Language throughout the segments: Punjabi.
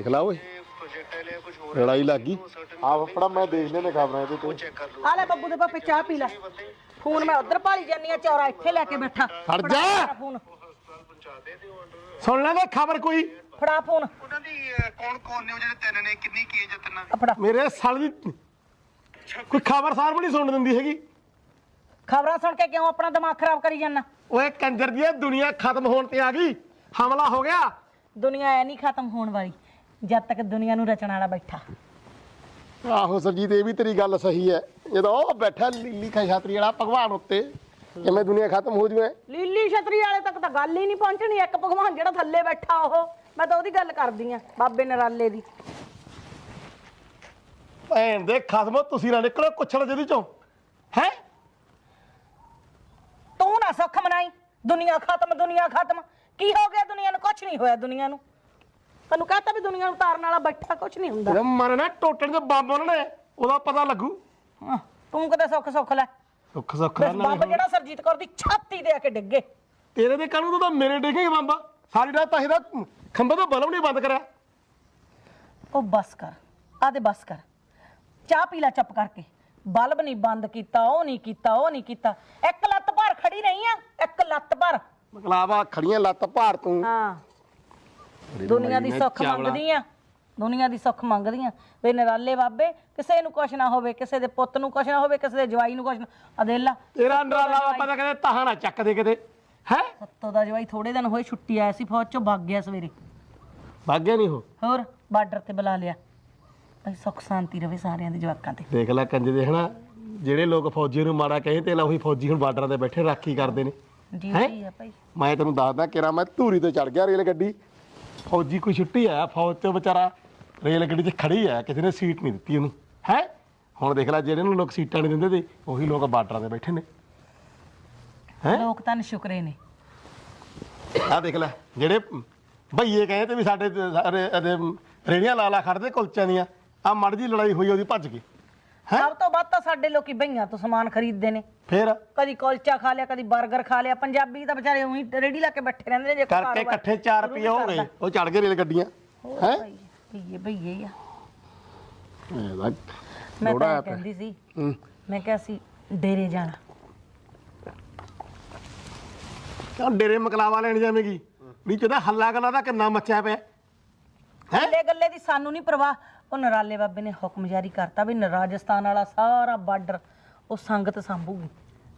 ਦੇਖ ਲਾ ਓਏ। ਲੜਾਈ ਲੱਗ ਗਈ। ਆ ਫੜਾ ਮੈਂ ਦੇਖਦੇ ਨੇ ਖਬਰਾਂ ਇਹਦੇ ਤੇ। ਆ ਲੈ ਬੱਬੂ ਦੇ ਪਾਪੇ ਚਾਹ ਪੀ ਲੈ। ਫੋਨ ਮੈਂ ਉਧਰ ਭਾਲੀ ਜਾਨੀ ਆ ਚੌਰਾ ਇੱਥੇ ਲੈ ਕੇ ਬੈਠਾ। ਹਟ ਫੜਾ ਜਾ। ਫੋਨ। ਸੁਣ ਲੈ ਖਬਰ ਕੋਈ। ਫੜਾ ਫੋਨ। ਉਹਨਾਂ ਦੀ ਕੌਣ ਕੌਣ ਨੇ ਉਹ ਜਿਹੜੇ ਤਿੰਨ ਨੇ? ਕਿੰਨੀ ਕੀ ਏਜ ਤਿੰਨਾਂ ਦੀ? ਆ ਫੜਾ। ਮੇਰੇ ਸਾਲ ਦੀ ਕੋਈ ਖਬਰਸਾਰ ਵੀ ਨਹੀਂ ਸੁਣ ਦਿੰਦੀ ਹੈਗੀ। ਖਬਰਾਂ ਸੁਣ ਕੇ ਕਿਉਂ ਆਪਣਾ ਦਿਮਾਗ ਖਰਾਬ ਕਰੀ ਜਾਂਦਾ? ਓਏ ਕੰਜਰ ਦੀ ਦੁਨੀਆ ਖਤਮ ਹੋਣ ਤੇ ਆ ਗਈ। ਹਮਲਾ ਹੋ ਗਿਆ। ਦੁਨੀਆ ਐ ਨਹੀਂ ਖਤਮ ਹੋਣ ਵਾਲੀ। ਜਦ ਤੱਕ ਦੁਨੀਆ ਨੂੰ ਰਚਣ ਵਾਲਾ ਬੈਠਾ। ਆਹੋ ਸਰਜੀਤ ਇਹ ਵੀ ਤੇਰੀ ਗੱਲ ਸਹੀ ਹੈ। ਜਦੋਂ ਉਹ ਬੈਠਾ ਲੀਲੀ ਖਸ਼ਾਤਰੀ ਵਾਲਾ ਭਗਵਾਨ ਉੱਤੇ ਕਿਵੇਂ ਦੁਨੀਆ ਖਤਮ ਹੋ ਜੂਏ? ਲੀਲੀ ਛਤਰੀ ਵਾਲੇ ਤੱਕ ਤਾਂ ਗੱਲ ਹੀ ਨਹੀਂ ਪਹੁੰਚਣੀ। ਇੱਕ ਭਗਵਾਨ ਜਿਹੜਾ ਥੱਲੇ ਬੈਠਾ ਉਹ ਮੈਂ ਤਾਂ ਉਹਦੀ ਗੱਲ ਕਰਦੀ ਆ ਬਾਬੇ ਨਰਾਲੇ ਦੀ। ਭੈਣ ਦੇ ਖਸਮੋ ਤੁਸੀਂ ਨਾ ਨਿਕਲੋ ਕੁਛੜ ਜਿਹਦੀ ਚੋਂ। ਹੈ? ਤੂੰ ਨਾ ਸੁੱਖ ਮਨਾਈ। ਦੁਨੀਆ ਖਤਮ ਦੁਨੀਆ ਖਤਮ। ਕੀ ਹੋ ਗਿਆ ਦੁਨੀਆ ਨੂੰ? ਕੁਝ ਨਹੀਂ ਹੋਇਆ ਦੁਨੀਆ ਨੂੰ। ਤੈਨੂੰ ਕਹਤਾ ਵੀ ਦੁਨੀਆ ਨੂੰ ਤਾਰਨ ਵਾਲਾ ਬੈਠਾ ਕੁਝ ਨਹੀਂ ਹੁੰਦਾ। ਜਦੋਂ ਮਨ ਨਾ ਟੋਟਣ ਦੇ ਬੰਬ ਉਹਨਾਂ ਨੇ ਉਹਦਾ ਪਤਾ ਲੱਗੂ। ਹਾਂ, ਤੂੰ ਕਦੇ ਸੁੱਖ ਸੁੱਖ ਲੈ। ਸੁੱਖ ਸੁੱਖ ਬਸ ਬੰਬ ਜਿਹੜਾ ਸਰਜੀਤ ਕੌਰ ਦੀ ਛਾਤੀ ਦੇ ਆ ਕੇ ਡਿੱਗੇ ਤੇਰੇ ਦੇ ਕਾਨੂੰ ਤਾਂ ਮੇਰੇ ਡੇਗੇ ਬੰਬ। ਸਾਰੀ ਰਾਤ ਤਾਂ ਇਹਦਾ ਖੰਭੇ ਤੋਂ ਬਲਬ ਨਹੀਂ ਬੰਦ ਕਰਿਆ। ਉਹ ਬਸ ਕਰ ਆ ਦੇ ਬਸ ਕਰ। ਚਾਹ ਪੀ ਲੈ ਚੁੱਪ ਕਰਕੇ। ਬਲਬ ਨਹੀਂ ਬੰਦ ਕੀਤਾ ਉਹ ਨਹੀਂ ਕੀਤਾ ਉਹ ਨਹੀਂ ਕੀਤਾ। ਇੱਕ ਲੱਤ ਭਰ ਖੜੀ ਨਹੀਂ ਆ ਇੱਕ ਲੱਤ ਭਰ। ਮਕਲਾਵਾ ਖੜੀਆਂ ਲੱਤ ਭਾਰ ਤੂੰ। ਹਾਂ। ਦੁਨੀਆ ਦੀ ਸੁੱਖ ਮੰਗਦੀ ਆ ਦੁਨੀਆ ਦੀ ਸੁੱਖ ਮੰਗਦੀ ਆ ਵੇ ਨਰਾਲੇ ਬਾਬੇ ਕਿਸੇ ਨੂੰ ਕੁਛ ਨਾ ਹੋਵੇ ਕਿਸੇ ਦੇ ਪੁੱਤ ਨੂੰ ਕੁਛ ਨਾ ਹੋਵੇ ਕਿਸੇ ਦੇ ਜਵਾਈ ਨੂੰ ਕੁਛ ਨਾ ਅਦੇਲਾ ਤੇਰਾ ਨਰਾਲਾ ਆਪਾਂ ਤਾਂ ਕਹਿੰਦੇ ਤਾਹਾਂ ਨਾ ਚੱਕ ਦੇ ਕਿਤੇ। ਹੈ? ਸੱਤੋ ਦਾ ਜਵਾਈ ਥੋੜੇ ਦਿਨ ਹੋਏ ਛੁੱਟੀ ਆਇਆ ਸੀ ਫੌਜ ਚੋਂ ਭੱਗ ਗਿਆ ਸਵੇਰੇ। ਭਾਗਿਆ ਨਹੀਂ ਹੋ ਹੋਰ ਬਾਰਡਰ ਤੇ ਬੁਲਾ ਲਿਆ। ਭਾਈ ਸੁੱਖ ਸ਼ਾਂਤੀ ਰਵੇ ਸਾਰਿਆਂ ਦੇ ਜਵਾਕਾਂ ਤੇ। ਦੇਖ ਲੈ ਕੰਜ ਦੇਖਣਾ ਜਿਹੜੇ ਲੋਕ ਫੌਜੀ ਨੂੰ ਮਾੜਾ ਕਹੇ ਤੇ ਲਾ ਉਹੀ ਫੌਜੀ ਹੁਣ ਬਾਰਡਰਾਂ ਤੇ ਬੈਠੇ ਰਾਖੀ ਕਰਦੇ ਨੇ। ਡਿਊਟੀ ਆ ਭਾਈ। ਮੈਂ ਤੈਨੂੰ ਦੱਸਦਾ ਕਿਰਾ ਮੈਂ ਧੂਰੀ ਤੇ ਚੜ ਗਿਆ ਰੇਲ ਗੱਡੀ। ਫੌਜੀ ਕੋਈ ਛੁੱਟੀ ਆਇਆ ਫੌਜ ਤੇ ਵਿਚਾਰਾ ਰੇਲ ਗੱਡੀ 'ਚ ਖੜੀ ਆ ਕਿਸੇ ਨੇ ਸੀਟ ਨਹੀਂ ਦਿੱਤੀ ਉਹਨੂੰ। ਹੈ? ਹੁਣ ਦੇਖ ਲੈ ਜਿਹੜੇ ਨੂੰ ਲੋਕ ਸੀਟਾਂ ਨਹੀਂ ਦਿੰਦੇ ਤੇ ਉਹੀ ਲੋਕ ਬਾਰਡਰਾਂ ਤੇ ਬੈਠੇ ਨੇ। ਹੈਂ? ਲੋਕ ਤਾਂ ਸ਼ੁਕਰੇ ਨੇ। ਆਹ ਦੇਖ ਲੈ ਜਿਹੜੇ ਭਈਏ ਕਹੇ ਤੇ ਵੀ ਸਾਡੇ ਤੇ ਸਾਰੇ ਇਹਦੇ ਰੇੜੀਆਂ ਲਾ ਲਾ ਖੜਦੇ ਕੁਲਚਿਆਂ ਦੀਆਂ ਆ ਮੜ ਜੀ ਲੜਾਈ ਹੋਈ ਉਹਦੀ ਭੱਜ ਗਈ। ਹੈਂ? ਸਭ ਤੋਂ ਵੱਧ ਤਾਂ ਸਾਡੇ ਲੋਕੀ ਬਈਆਂ ਤੋਂ ਸਮਾਨ ਖਰੀਦਦੇ ਨੇ। ਫੇਰ? ਕਦੀ ਕੁਲਚਾ ਖਾ ਲਿਆ ਕਦੀ 버ਗਰ ਖਾ ਲਿਆ ਪੰਜਾਬੀ ਤਾਂ ਵਿਚਾਰੇ ਉਹੀ ਰੇੜੀ ਲਾ ਕੇ ਬੈਠੇ ਰਹਿੰਦੇ ਨੇ ਜੇ ਕੋਈ ਕਰਕੇ ਕਾਰੋਬਾਰ ਇਕੱਠੇ 4 ਰੁਪਏ ਹੋ ਗਏ। ਉਹ ਚੜ ਗਏ ਰੇਲ ਗੱਡੀਆਂ। ਹੈ? ਭਈਏ ਭਈਏ ਆ। ਇਹਦਾ ਮੈਂ ਲੋੜਾ ਤਾਂ ਕਹਿੰਦੀ ਸੀ ਹੂੰ। ਮੈਂ ਕਿਹਾ ਸੀ ਡੇਰੇ ਜਾਣਾ। ਕਿਉਂ ਡੇਰੇ ਮਕਲਾਵਾ ਲੈਣ ਜਾਵੇਂਗੀ। ਵੀ ਜਿਹਦਾ ਹੱਲਾ ਗੱਲਾਂ ਦਾ ਕਿੰਨਾ ਮੱਚਿਆ ਪਿਆ। ਹੈ? ਗੱਲੇ ਗੱਲੇ ਦੀ ਸਾਨੂੰ ਨਹੀਂ ਪਰਵਾਹ। ਉਹ ਨਰਾਲੇ ਬਾਬੇ ਨੇ ਹੁਕਮ ਜਾਰੀ ਕਰਤਾ ਵੀ ਨ- ਰਾਜਸਥਾਨ ਵਾਲਾ ਸਾਰਾ ਬਾਰਡਰ ਉਹ ਸੰਗਤ ਸੰਭੂਗੀ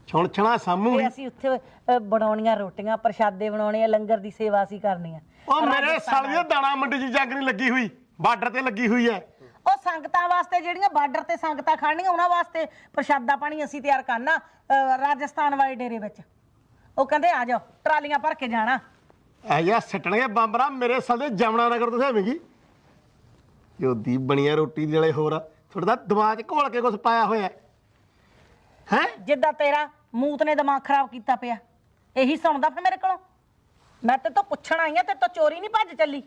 ਛੁਣ ਛਣਾ ਸਾਮੂ ਤੇ ਅਸੀਂ ਉੱਥੇ ਅ, ਬਣਾਉਣੀਆਂ ਰੋਟੀਆਂ ਪ੍ਰਸ਼ਾਦੇ ਬਣਾਉਣੇ ਆ ਲੰਗਰ ਦੀ ਸੇਵਾ ਅਸੀਂ ਕਰਨੀ ਆ। ਉਹ ਮੇਰੇ ਸਾਲ ਦੀ ਦਾਣਾ ਮੰਡੀ 'ਚ ਜੰਗ ਨਹੀਂ ਲੱਗੀ ਹੋਈ ਬਾਰਡਰ ਤੇ ਲੱਗੀ ਹੋਈ ਹੈ। ਉਹ ਸੰਗਤਾਂ ਵਾਸਤੇ ਜਿਹੜੀਆਂ ਬਾਰਡਰ ਤੇ ਸੰਗਤਾਂ ਖੜਨੀਆਂ ਉਹਨਾਂ ਵਾਸਤੇ ਪ੍ਰਸ਼ਾਦਾ ਪਾਣੀ ਅਸੀਂ ਤਿਆਰ ਕਰਨਾ ਅ, ਰਾਜਸਥਾਨ ਵਾਲੇ ਡੇਰੇ ਵਿੱਚ। ਉਹ ਕਹਿੰਦੇ ਆ ਜਾਓ ਟਰਾਲੀਆਂ ਭਰ ਕੇ ਜਾਣਾ। ਇਹ ਜਿਹਾ ਸੱਟਣਗੇ ਬੰਬਰਾ ਮੇਰੇ ਸਾਲ ਦੇ ਜਮਨਾ ਨਗਰ ਤੋਂ ਆਵੇਂਗੀ ਯੋਦੀ ਬਣੀਆਂ ਰੋਟੀ ਦੇ ਵਾਲੇ ਹੋਰ ਥੋੜਾ ਦਾ ਦਿਮਾਗ 'ਚ ਘੋਲ ਕੇ ਕੁਝ ਪਾਇਆ ਹੋਇਆ ਹੈ। ਜਿੱਦਾਂ ਤੇਰਾ ਮੂਤ ਨੇ ਦਿਮਾਗ ਖਰਾਬ ਕੀਤਾ ਪਿਆ। ਇਹੀ ਸੁਣਦਾ ਫਿਰ ਮੇਰੇ ਕੋਲੋਂ? ਮੈਂ ਤੇ ਤੋਂ ਪੁੱਛਣ ਆਈ ਆ ਤੇ ਤੋਂ ਚੋਰੀ ਨਹੀਂ ਭੱਜ ਚੱਲੀ।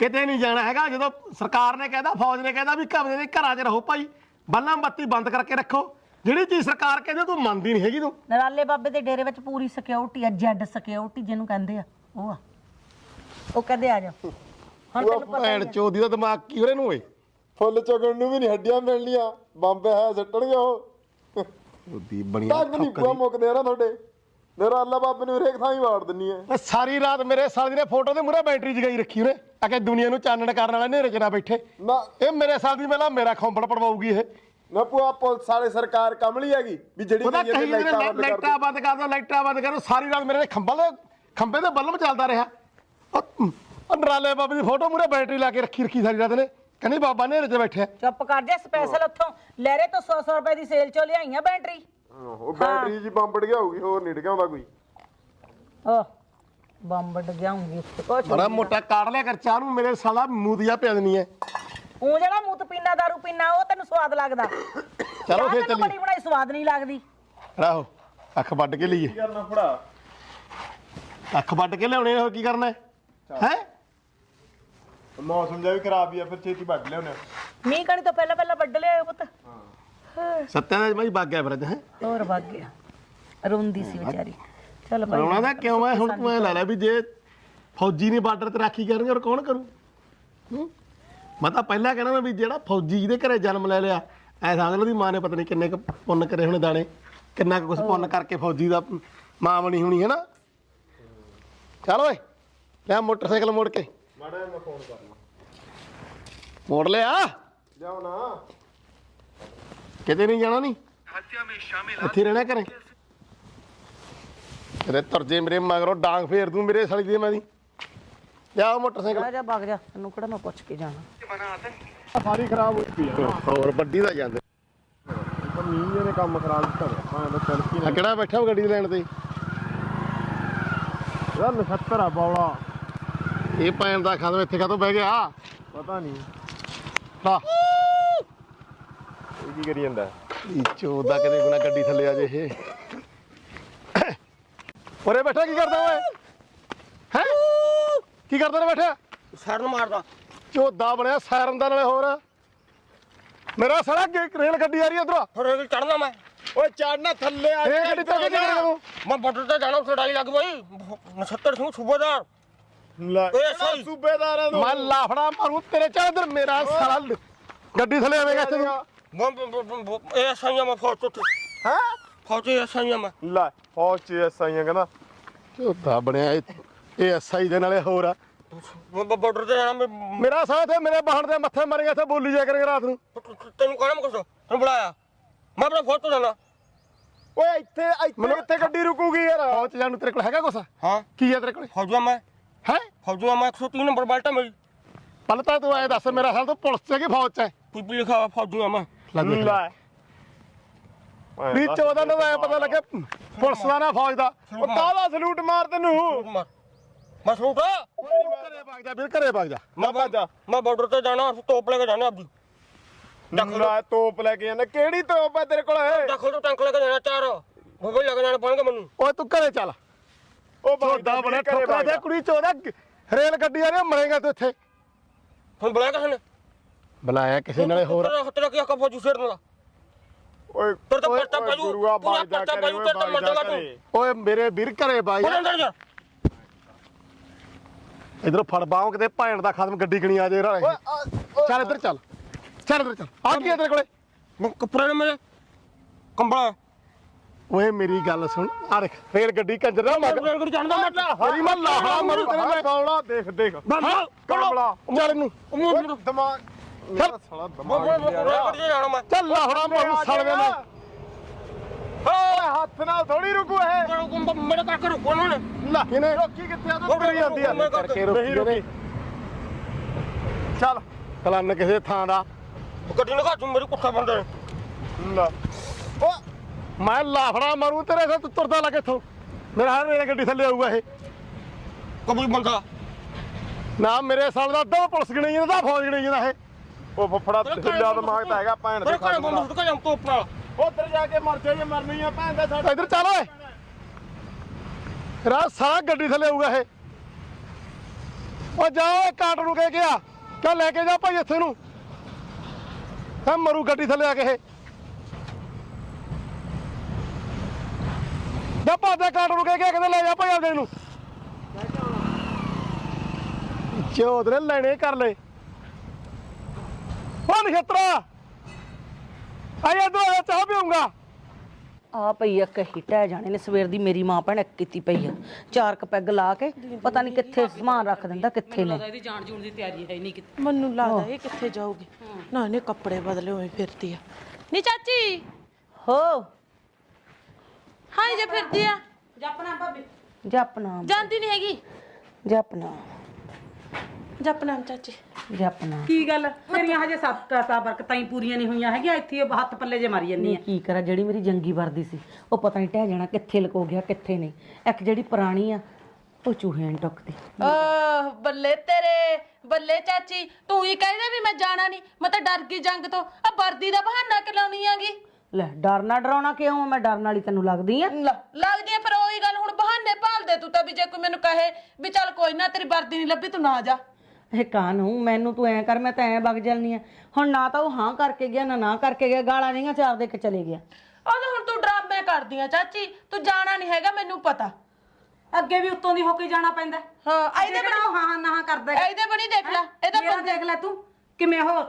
ਕਿਤੇ ਨਹੀਂ ਜਾਣਾ ਹੈਗਾ ਜਦੋਂ ਸਰਕਾਰ ਨੇ ਕਹਿੰਦਾ ਫੌਜ ਨੇ ਕਹਿੰਦਾ ਵੀ ਕਬਜ਼ੇ ਦੇ ਘਰਾਂ 'ਚ ਰਹੋ ਭਾਈ। ਬੱਲਾਂ ਬੱਤੀ ਬੰਦ ਕਰਕੇ ਰੱਖੋ। ਜਿਹੜੀ ਚੀਜ਼ ਸਰਕਾਰ ਕਹਿੰਦੇ ਤੂੰ ਮੰਨਦੀ ਨਹੀਂ ਹੈਗੀ ਤੂੰ। ਨਰਾਲੇ ਬਾਬੇ ਦੇ ਡੇਰੇ ਵਿੱਚ ਪੂਰੀ ਸਿਕਿਉਰਿਟੀ ਆ ਜੈਡ ਸਿਕਿਉਰਿਟੀ ਜਿਹਨੂੰ ਕਹਿੰਦੇ ਆ। ਉਹ ਆ। ਉਹ ਕਹਿੰਦੇ ਆ ਜਾ ਹੁਣ ਉਹ ਤੈਨੂੰ ਪਤਾ ਭੈਣ ਹੀ। ਚੋਦੀ ਦਾ ਦਿਮਾਗ ਕੀ ਹੋਰੇ ਨੂੰ ਓਏ? ਫੁੱਲ ਚਗਣ ਨੂੰ ਵੀ ਨਹੀਂ ਹੱਡੀਆਂ ਮਿਲਣੀਆਂ। ਬੰਬ ਹੈ ਸੱਟਣਗੇ ਉਹ। ਉਹਦੀ ਬਣੀਆਂ ਤੱਕ ਨਹੀਂ ਪੂਆ ਮੁੱਕਦੇ ਆ ਨਾ ਤੁਹਾਡੇ। ਮੇਰਾ ਅੱਲਾ ਬਾਬੇ ਨੂੰ ਹਰੇਕ ਥਾਂ ਹੀ ਵਾੜ ਦਿੰਨੀ ਹੈ ਮੈਂ ਸਾਰੀ ਰਾਤ ਮੇਰੇ ਸਾਲ ਦੀ ਨੇ ਫੋਟੋ ਦੇ ਮੂਰੇ ਬੈਟਰੀ ਜਗਾਈ ਰੱਖੀ ਉਹਨੇ ਆ ਕੇ ਦੁਨੀਆ ਨੂੰ ਚਾਨਣ ਕਰਨ ਵਾਲਾ ਨੇਰੇ ਚ ਨਾ ਬੈਠੇ। ਨਾ। ਇਹ ਮੇਰੇ ਸਾਲ ਦੀ ਪਹਿਲਾਂ ਮੇਰਾ ਖੌਂਪੜ ਪੜਵਾਉਗੀ ਇਹ। ਨਾ ਪੂਆ ਪੁਲਿਸ ਵਾਲੇ ਸਰਕਾਰ ਕਮਲੀ ਹੈਗੀ ਵੀ ਜਿਹੜੀ ਉਹਦਾ ਗਈਆਂ ਕਹੀ ਤੇ ਜਿਹੜੇ ਲਾਈਟਾਂ ਬੰਦ ਕਰ ਲਾਈਟਾਂ ਬੰਦ ਕਰ ਦੋ ਲਾਈਟਾਂ ਬੰਦ ਕਰੋ ਸਾਰੀ ਰਾਤ ਮੇਰੇ ਖੰਭਾਂ ਦੇ ਖੰਭੇ ਦੇ ਬੱਲਬ ਚੱਲਦਾ ਰਿਹਾ। ਉਹ ਉਹ ਨਰਾਲੇ ਬਾਬੇ ਦੀ ਫੋਟੋ ਮੂਰੇ ਬੈਟਰੀ ਲਾ ਕੇ ਰੱਖੀ ਰੱਖੀ ਸਾਰੀ ਰਾਤ ਨੇ। ਕਹਿੰਦੀ ਬਾਬਾ ਨੇਰੇ 'ਚ ਬੈਠਿਆ। ਚੁੱਪ ਕਰ ਜਾ ਸਪੈਸ਼ਲ ਉੱਥੋਂ। ਲਹਿਰੇ ਤੋਂ 100 100 ਰੁਪਏ ਦੀ ਸੇਲ ਚੋਂ ਲਿਆਈਆਂ ਬੈਟਰੀ। ਉਹ ਬੈਟਰੀ ਜੀ ਬੰਬ ਡਿਆ ਹੋਊਗੀ ਹੋਰ ਨਹੀਂ ਡਿਆਉਂਦਾ ਕੋਈ। ਓ ਬੰਬ ਡਗਿਆਉਂਗੀ ਉੱਥੇ। ਕੁਛ ਬੜਾ ਮੋਟਾ ਕਾੜ ਲਿਆ ਕਰ ਚਾਹ ਨੂੰ ਮੇਰੇ ਸਾਲਾ ਮੂਦੀਆ ਪਿਆ ਦੇਣੀ ਹੈ ਉਹ ਜਿਹੜਾ ਮੂਤ ਪੀਣਾ ਦਾਰੂ ਪੀਣਾ ਉਹ ਤੈਨੂੰ ਸਵਾਦ ਲੱਗਦਾ। ਚਲੋ ਫੇਰ ਤੈਨੂੰ ਚੱਲੀ ਬੜੀ ਬਣਾਈ ਸਵਾਦ ਨਹੀਂ ਲੱਗਦੀ। ਰਾਹੋ ਅੱਖ ਵੱਢ ਕੇ ਲਈਏ। ਕਰਨਾ ਫੜਾ ਅੱਖ ਵੱਢ ਕੇ ਲਿਆਉਣੇ ਹੋਰ ਕੀ ਕਰਨਾ ਹੈ ਹੈ? ਮੌਸਮ ਜਿਹਾ ਵੀ ਖਰਾਬ ਹੀ ਆ ਫਿਰ ਛੇਤੀ ਵੱਢ ਲਿਆਉਣੇ ਮੀਂਹ ਕਣੀ ਤੋਂ ਪਹਿਲਾਂ ਪਹਿਲਾਂ ਵੱਢ ਲਿਆ ਪੁੱਤ। ਸੱਤਿਆਂ ਦਾ ਬਾਈ ਵਗ ਗਿਆ ਫਿਰ ਅੱਜ ਹੈ? ਹੋਰ ਵਗ ਗਿਆ। ਰੋਂਦੀ ਸੀ ਵਿਚਾਰੀ। ਚੱਲ ਭਾਈ ਰੋਣਾ ਦਾ ਕਿਉਂ ਹੈ ਹੁਣ ਤੂੰ ਐ ਲੈ ਲੈ ਵੀ ਜੇ ਫੌਜੀ ਨੇ ਬਾਰਡਰ ਤੇ ਰਾਖੀ ਕਰਨਗੇ ਔਰ ਕੌਣ ਕਰੂ? ਹੂੰ? ਮੈਂ ਤਾਂ ਪਹਿਲਾਂ ਕਹਿਣਾ ਨਾ ਵੀ ਜਿਹੜਾ ਫੌਜੀ ਜਿਹਦੇ ਘਰੇ ਜਨਮ ਲੈ ਲਿਆ ਐ ਸਮਝ ਲਓ ਦੀ ਮਾਂ ਨੇ ਪਤਾ ਨਹੀਂ ਕਿੰਨੇ ਕੁ ਪੁੰਨ ਕਰੇ ਹੋਣੇ ਦਾਣੇ ਕਿੰਨਾ ਕੁ ਕੁਛ ਪੁੰਨ ਕਰਕੇ ਫੌਜੀ ਦਾ ਮਾਂ ਬਣੀ ਹੋਣੀ ਹੈ ਨਾ ਚੱਲ ਓਏ ਲੈ ਮੋਟਰਸਾਈਕਲ ਮੋੜ ਕੇ। ਮਾੜਾ ਮੈਂ ਫੋਨ ਕਰਨਾ। ਮੋੜ ਲਿਆ? ਲਿਆਉਣਾ। ਕਿਤੇ ਨਹੀਂ ਜਾਣਾ ਨਹੀਂ ਹੱਤਿਆ ਵਿੱਚ ਸ਼ਾਮਿਲ ਇੱਥੇ ਹੀ ਰਹਿਣਾ ਘਰੇ? ਤੇਰੇ ਤਰਜੇ ਮੇਰੇ ਮਗਰੋਂ ਡਾਂਗ ਫੇਰ ਦੂੰ ਮੇਰੇ ਸਾਲੀ ਦੀ ਮੈਂ ਦੀ। ਲਿਆ ਮੋਟਰਸਾਈਕਲ। ਆ ਜਾ ਭੱਗ ਜਾ। ਤੈਨੂੰ ਕਿਹੜਾ ਮੈਂ ਪੁੱਛ ਕੇ ਜਾਣਾ? ਸਾਰੀ ਖਰਾਬ ਹੋ ਚੁੱਕੀ ਹੋਰ ਵੱਡੀ ਦਾ ਜਾਂਦੇ। ਮੀਂਹ ਨੇ ਕੰਮ ਖਰਾਬ ਦਿੱਤਾ ਹਾਂ ਮੈਂ ਕਿਹੜਾ ਬੈਠਾ ਉਹ ਗੱਡੀ ਦੇ ਲੈਣ ਤੇ? ਯਾਰ 70 ਆ ਬੌਲਾ। ਇਹ ਪੈਣ ਦਾ ਖਾਦਮ ਇੱਥੇ ਕਾਹਤੋਂ ਬਹਿ ਗਿਆ। ਪਤਾ ਨਹੀਂ। ਲਾ। ਇਹ ਕੀ ਕਰੀ ਜਾਂਦਾ? ਇਹ ਚੋਦਾ ਕਦੇ ਗੁਨਾ ਗੱਡੀ ਥੱਲੇ ਆ ਜੇ ਇਹ। ਉਰੇ ਬੈਠਾ ਕੀ ਕਰਦਾ ਓਏ? ਹੈ? ਕੀ ਕਰਦਾ ਨੇ ਬੈਠਾ? ਸਰਨ ਮਾਰਦਾ। ਚੋਦਾ ਬਣਿਆ ਸਾਇਰਨ ਦਾ ਨਾਲੇ ਹੋਰ। ਮੇਰਾ ਸਾਲਾ ਰੇਲ ਗੱਡੀ ਆ ਰਹੀ ਉਧਰ। ਫਿਰ ਚੜਨਾ ਮੈਂ। ਓਏ ਚੜਨਾ ਥੱਲੇ ਆ ਰੇਲ ਗੱਡੀ ਤੋਂ ਕਿੱਥੇ ਕਰੇਗਾ ਤੂੰ? ਮੈਂ ਬਾਰਡਰ ਤੇ ਜਾਣਾ ਉੱਥੇ ਡਾਲੀ ਲੱਗ ਪਈ। 79 ਸਿੰਘ ਸੂਬੇਦਾਰ। ਲੈ। ਓਏ ਸਹੀ। ਸੂਬੇਦਾਰਾਂ ਨੂੰ। ਮੈਂ ਲਾਫੜਾ ਮਾਰੂ ਤੇਰੇ ਚਾਦਰ ਮੇਰਾ ਸਾਲਾ ਲ- ਗੱਡੀ ਥੱਲੇ ਆਵੇਂਗਾ ਇੱਥੇ ਤੂੰ। ਮੈਂ ਇਹ ਸਾਈਆਂ ਮੈਂ ਫੌਜ ਤੋਂ ਹੈ? ਫੌਜ ਇਹ ਸਾਈਆਂ ਮੈਂ। ਲੈ ਫੌਜ ਚ ਐਸਾਈਆਂ ਕਹਿੰਦਾ। ਚੋਦਾ ਬਣਿਆ ਇਹ ਇਹ ਐਸਆਈ ਦੇ ਨਾਲੇ ਹੋਰ ਆ। ਮੈਂ ਬਾਰਡਰ ਤੇ ਜਾਣਾ ਮੈਂ ਮੇਰਾ ਸਾਥ ਹੈ ਮੇਰੇ ਬਾਹਣ ਦੇ ਮੱਥੇ ਮਾਰੇਗਾ ਇੱਥੇ ਬੋਲੀ ਜਾ ਕਰੇਗਾ ਰਾਤ ਨੂੰ। ਤੈਨੂੰ ਕਹਿਣਾ ਮੈਂ ਕੁਛ ਤੈਨੂੰ ਬੁਲਾਇਆ। ਮੈਂ ਆਪਣਾ ਫੌਜ ਤੋਂ ਜਾਣਾ। ਓਏ ਇੱਥੇ ਇੱਥੇ ਕਿੱਥੇ ਗੱਡੀ ਰੁਕੂਗੀ ਯਾਰ। ਫੌਜ ਚ ਜਾਣ ਨੂੰ ਤੇਰੇ ਕੋਲ ਹੈਗਾ ਕੁਛ? ਹਾਂ। ਕੀ ਹੈ ਤੇਰੇ ਕੋਲ? ਫੌਜਾ ਮੈਂ। ਹੈ? ਫੌਜਾ ਮੈਂ 103 ਨੰਬਰ ਬਾਲਟਾ ਮੇਰੀ। ਪਹਿਲਾਂ ਤਾਂ ਤੂੰ ਐ ਦੱਸ ਮੇਰਾ ਸਾਲ ਤੋਂ ਪੁਲਿਸ ਚ ਹੈ ਕਿ ਫੌਜ ਚ ਹੈ? ਪੀਪੀ ਲਿਖਾ ਫੌਜਾ ਮੈਂ? ਲੈ ਦੇਖ ਲੈ। ਵੀ 14 ਨੂੰ ਐ ਪਤਾ ਲੱਗਿਆ ਪੁਲਿਸ ਦਾ ਨਾ ਫੌਜ ਦਾ। ਉਹ ਕਾਹਦਾ ਸਲੂਟ ਮਾਰ ਤੈਨੂੰ? ਮਾਰ। ਮੈਂ ਸੂਟਾ ਘਰੇ ਭਾਗ ਜਾ ਵੀਰ ਘਰੇ ਜਾ। ਮੈਂ ਬਾਜਾ ਮੈਂ ਬਾਰਡਰ ਤੇ ਜਾਣਾ ਤੋਪ ਲੈ ਕੇ ਜਾਣਾ ਆਪਦੀ। ਲੈ ਤੋਪ ਲੈ ਕੇ ਜਾਂਦਾ ਕਿਹੜੀ ਤੋਪ ਹੈ ਤੇਰੇ ਕੋਲ? ਇਹ? ਦਖਲ ਤੋਂ ਟੈਂਕ ਲੈ ਕੇ ਜਾਣਾ ਚਾਰ। ਭੋਗੇ ਲੈ ਕੇ ਜਾਣਾ ਪੈਣਗੇ ਮੈਨੂੰ। ਓਏ ਤੂੰ ਘਰੇ ਚੱਲ। ਉਹ ਚੋਦਾ ਬਣਿਆ ਠੋਕਰਾ ਦੇ? ਕੁੜੀ ਚੋਦਾ ਰੇਲ ਗੱਡੀ ਆ ਰਹੀ ਮਰੇਗਾ ਤੂੰ ਇੱਥੇ। ਹੁਣ ਬੁਲਾਇਆ ਕਿਸੇ ਨੇ? ਬੁਲਾਇਆ ਕਿਸੇ ਨਾਲੇ ਹੋਰ। ਤੇਰਾ ਤੇਰਾ ਕੀ ਹੱਕ ਫੌਜੀ ਸਿਰ ਦਾ ਓਏ ਤੇਰੇ ਤਾਂ ਓਏ, ਪਾਜੂ, ਗੁਰੂਆ ਪੂਰਾ ਬਾਜ ਜਾ ਕਰੇ, ਓਏ, ਤਾਂ ਮਰਦਾ ਕਰੇ। ਓਏ ਮੇਰੇ ਵੀਰ ਘਰੇ ਜਾ। ਇਧਰੋਂ ਫੜ ਬਾਹੋਂ ਕਿਤੇ ਭੈਣ ਦਾ ਖਤਮ ਗੱਡੀ ਗਣੀ ਆ ਜੇ ਰਾ ਚੱਲ ਇੱਧਰ ਚੱਲ। ਚੱਲ ਇੱਧਰ ਚੱਲ। ਆ ਕੀ ਤੇਰੇ ਕੋਲੇ? ਮੈਂ ਕੱਪੜੇ ਨੇ ਮੇਰੇ। ਕੰਬਲਾ। ਓਏ ਮੇਰੀ ਗੱਲ ਸੁਣ ਆ ਦੇਖ ਰੇਲ ਗੱਡੀ ਕੰਜਰ ਨਾ ਮਗ ਰੇਲ ਗੱਡੀ ਜਾਣਦਾ ਮੈਂ। ਤੇਰੀ ਮੈਂ ਲਾਹਾ ਮਰੂ ਤੇਰੇ ਮੈਂ। ਕੌਲਾ ਦੇਖ ਦੇਖ। ਹਾਂ ਕਮਲਾ ਚੱਲ ਇਹਨੂੰ। ਓਏ, ਦਿਮਾਗ ਮੇਰਾ ਸਾਲਾ ਦਿਮਾਗ ਰੇਲ। ਗੱਡੀ ਜਾਣਾ ਮੈਂ। ਚੱਲ ਲਾਹੜਾ ਮਰੂ ਸੜਵੇ ਨੇ ਓਏ ਹੱਥ ਨਾਲ ਥੋੜੀ ਰੁਕੂ ਇਹ। ਮੇਰੇ ਕਾਕਾ ਰੁਕੋ ਨੇ ਲਾ ਇਹਨੇ ਰੋਕੀ ਕਿੱਥੇ ਆ? ਤੂੰ ਕਰੀ ਜਾਂਦੀ ਆ। ਕਰਕੇ ਰੋਕੀ ਚੱਲ। ਕਲੰਨ ਕਿਸੇ ਥਾਂ ਦਾ। ਗੱਡੀ ਲਗਾ ਤੂੰ ਮੇਰੀ ਕੁੱਠਾ ਬੰਦੇ। ਨੇ ਲੈ। ਮੈਂ ਲਾਫੜਾ ਮਾਰੂ ਤੇਰੇ ਸਾਥ ਤੁਰਦਾ ਲੱਗ ਇੱਥੋਂ। ਮੇਰਾ ਹਰ ਰੇਲ ਗੱਡੀ ਥੱਲੇ ਆਊਗਾ ਇਹ। ਕਬੂਲ ਬੰਦਾ ਨਾ ਮੇਰੇ ਸਾਲ ਦਾ ਅੱਧਾ ਪੁਲਿਸ ਗਣੀ ਜਾਂਦਾ ਫੌਜ ਗਣੀ ਜਾਂਦਾ ਇਹ। ਉਹ ਫਫੜਾ ਢਿੱਲਾ ਦਿਮਾਗ ਤਾਂ ਹੈਗਾ ਭੈਣ ਦੇ ਘਰੇ ਬੰਬ ਸੁੱਟ ਕੇ ਜਾਂ ਤੋਪ ਨਾਲ ਉਧਰ ਜਾ ਕੇ ਮਰ ਜਾ ਜੇ ਮਰਨੀ ਆ ਭੈਣ ਦਾ ਸਾਡਾ ਇੱਧਰ ਚੱਲ ਓਏ। ਰਾ ਸਾਹ ਗੱਡੀ ਥੱਲੇ ਆਊਗਾ ਇਹ। ਓ ਜਾ ਓਏ ਕਾਟ ਨੂੰ ਕਹਿ ਗਿਆ ਚੱਲ ਲੈ ਕੇ ਜਾ ਭਾਈ ਇੱਥੇ ਨੂੰ। ਹਾਂ ਮਰੂ ਗੱਡੀ ਥੱਲੇ ਆ ਕੇ ਇਹ। ਜਾ ਭਾਦਾ ਕਾਟ ਨੂੰ ਕਹਿ ਗਿਆ ਕਿਤੇ ਲੈ ਜਾ ਭਾਈ ਆਪਦੇ ਨੂੰ। ਚੋਦਰੇ ਲੈਣੇ ਕਰ ਲੈ ਉਹ ਨਖੇਤਰਾ ਆਇਆ ਦੋ ਚਾਹ ਪੀਉਂਗਾ ਆ ਪਈ ਆ ਕਹੀ ਟਹਿ ਜਾਣੇ ਨੇ ਸਵੇਰ ਦੀ ਮੇਰੀ ਮਾਂ ਭੈਣ ਇੱਕ ਕੀਤੀ ਪਈ ਆ। ਚਾਰ ਕ ਪੈਗ ਲਾ ਕੇ ਪਤਾ ਨਹੀਂ ਕਿੱਥੇ ਸਮਾਨ ਰੱਖ ਦਿੰਦਾ ਕਿੱਥੇ ਨੇ। ਮੈਨੂੰ ਲੱਗਦਾ ਇਹ ਕਿੱਥੇ ਜਾਊਗੀ। ਨਾ ਇਹਨੇ ਕੱਪੜੇ ਬਦਲੇ ਹੋਏ ਫਿਰਦੀ ਆ। ਨੀ ਚਾਚੀ! ਹੋ। ਹਾਈ ਜੇ ਫਿਰਦੀ ਆ। ਜਪਨਾ ਜਾਂਦੀ ਨਹੀਂ ਹੈਗੀ। ਜਪਨਾ ਜਪਨਾਮ ਚਾਚੀ। ਜਪਨਾ ਕੀ ਗੱਲ? ਮੇਰੀਆਂ ਹਜੇ ਸੱਤ ਤਾਂ ਬਰਕਤਾਂ ਹੀ ਪੂਰੀਆਂ ਨਹੀਂ ਹੋਈਆਂ ਹੈਗੀਆਂ। ਇੱਥੇ ਹੀ ਹੱਥ ਪੱਲੇ ਜੇ ਮਾਰੀ ਜੰਨੀ ਨਹੀਂ ਕੀ ਕਰਾਂ? ਜਿਹੜੀ ਮੇਰੀ ਜੰਗੀ ਵਰਦੀ ਸੀ ਉਹ ਪਤਾ ਨਹੀਂ ਟਹਿ ਜਾਣਾ ਕਿੱਥੇ ਲਕੋ ਗਿਆ ਕਿੱਥੇ ਨਹੀਂ। ਇੱਕ ਜਿਹੜੀ ਪੁਰਾਣੀ ਆ ਉਹ ਚੂਹਿਆਂ ਨੂੰ ਟੁੱਕਦੀ। ਆਹ ਬੱਲੇ ਤੇਰੇ ਬੱਲੇ ਚਾਚੀ। ਤੂੰ ਹੀ ਕਹਿੰਦੇ ਵੀ ਮੈਂ ਜਾਣਾ ਨਹੀਂ ਮੈਂ ਤਾਂ ਡਰ ਗਈ ਜੰਗ ਤੋਂ। ਆ ਵਰਦੀ ਦਾ ਬਹਾਨਾ ਕਿਲਾਉਣੀ ਆਗੀ ਲੈ ਡਰਨਾ ਡਰਾਉਣਾ ਕਿਉਂ? ਆ? ਮੈਂ ਡਰਨ ਵਾਲੀ ਤੈਨੂੰ ਲੱਗਦੀ ਆ। ਲੱਗਦੀ ਆ ਫਿਰ ਉਹੀ ਗੱਲ ਹੁਣ ਬਹਾਨੇ ਭਾਲਦੇ ਤੂੰ ਤਾਂ ਵੀ ਜੇ ਕੋਈ ਮੈਨੂੰ ਕਹੇ ਵੀ ਚੱਲ ਕੋਈ ਨਾ ਤੇਰੀ ਵਰਦੀ ਨਹੀਂ ਲੱਭੀ ਤੂੰ ਨਾ ਜਾ। ਇਹ ਕਾਨੂੰ? ਮੈਨੂੰ ਤੂੰ ਐ ਕਰ ਮੈਂ ਤਾਂ ਐ ਵਗ ਜਲਨੀ ਆ। ਹੁਣ ਨਾ ਤਾਂ ਉਹ ਹਾਂ ਕਰਕੇ ਗਿਆ ਨਾ ਨਾ ਕਰਕੇ ਗਿਆ ਗਾਲਾਂ ਨਹੀਂਆਂ ਚਾਰ ਦੇ ਕੇ ਚਲੇ ਗਿਆ। ਉਹ ਤਾਂ ਹੁਣ ਤੂੰ ਡਰਾਮੇ ਕਰਦੀ ਆ ਚਾਚੀ। ਤੂੰ ਜਾਣਾ ਨਹੀਂ ਹੈਗਾ ਮੈਨੂੰ ਪਤਾ। ਅੱਗੇ ਵੀ ਉੱਤੋਂ ਦੀ ਹੋ ਕੇ ਜਾਣਾ ਪੈਂਦਾ। ਹਾਂ ਇਹਦੇ ਬਣਾ। ਹਾਂ ਨਾ ਕਰਦਾ ਇਹਦੇ ਬਣੀ ਦੇਖ ਲੈ। ਇਹਦਾ ਮੇਰਾ ਬੰਦੇ ਦੇਖ ਲੈ ਤੂੰ ਕਿਵੇਂ ਉਹ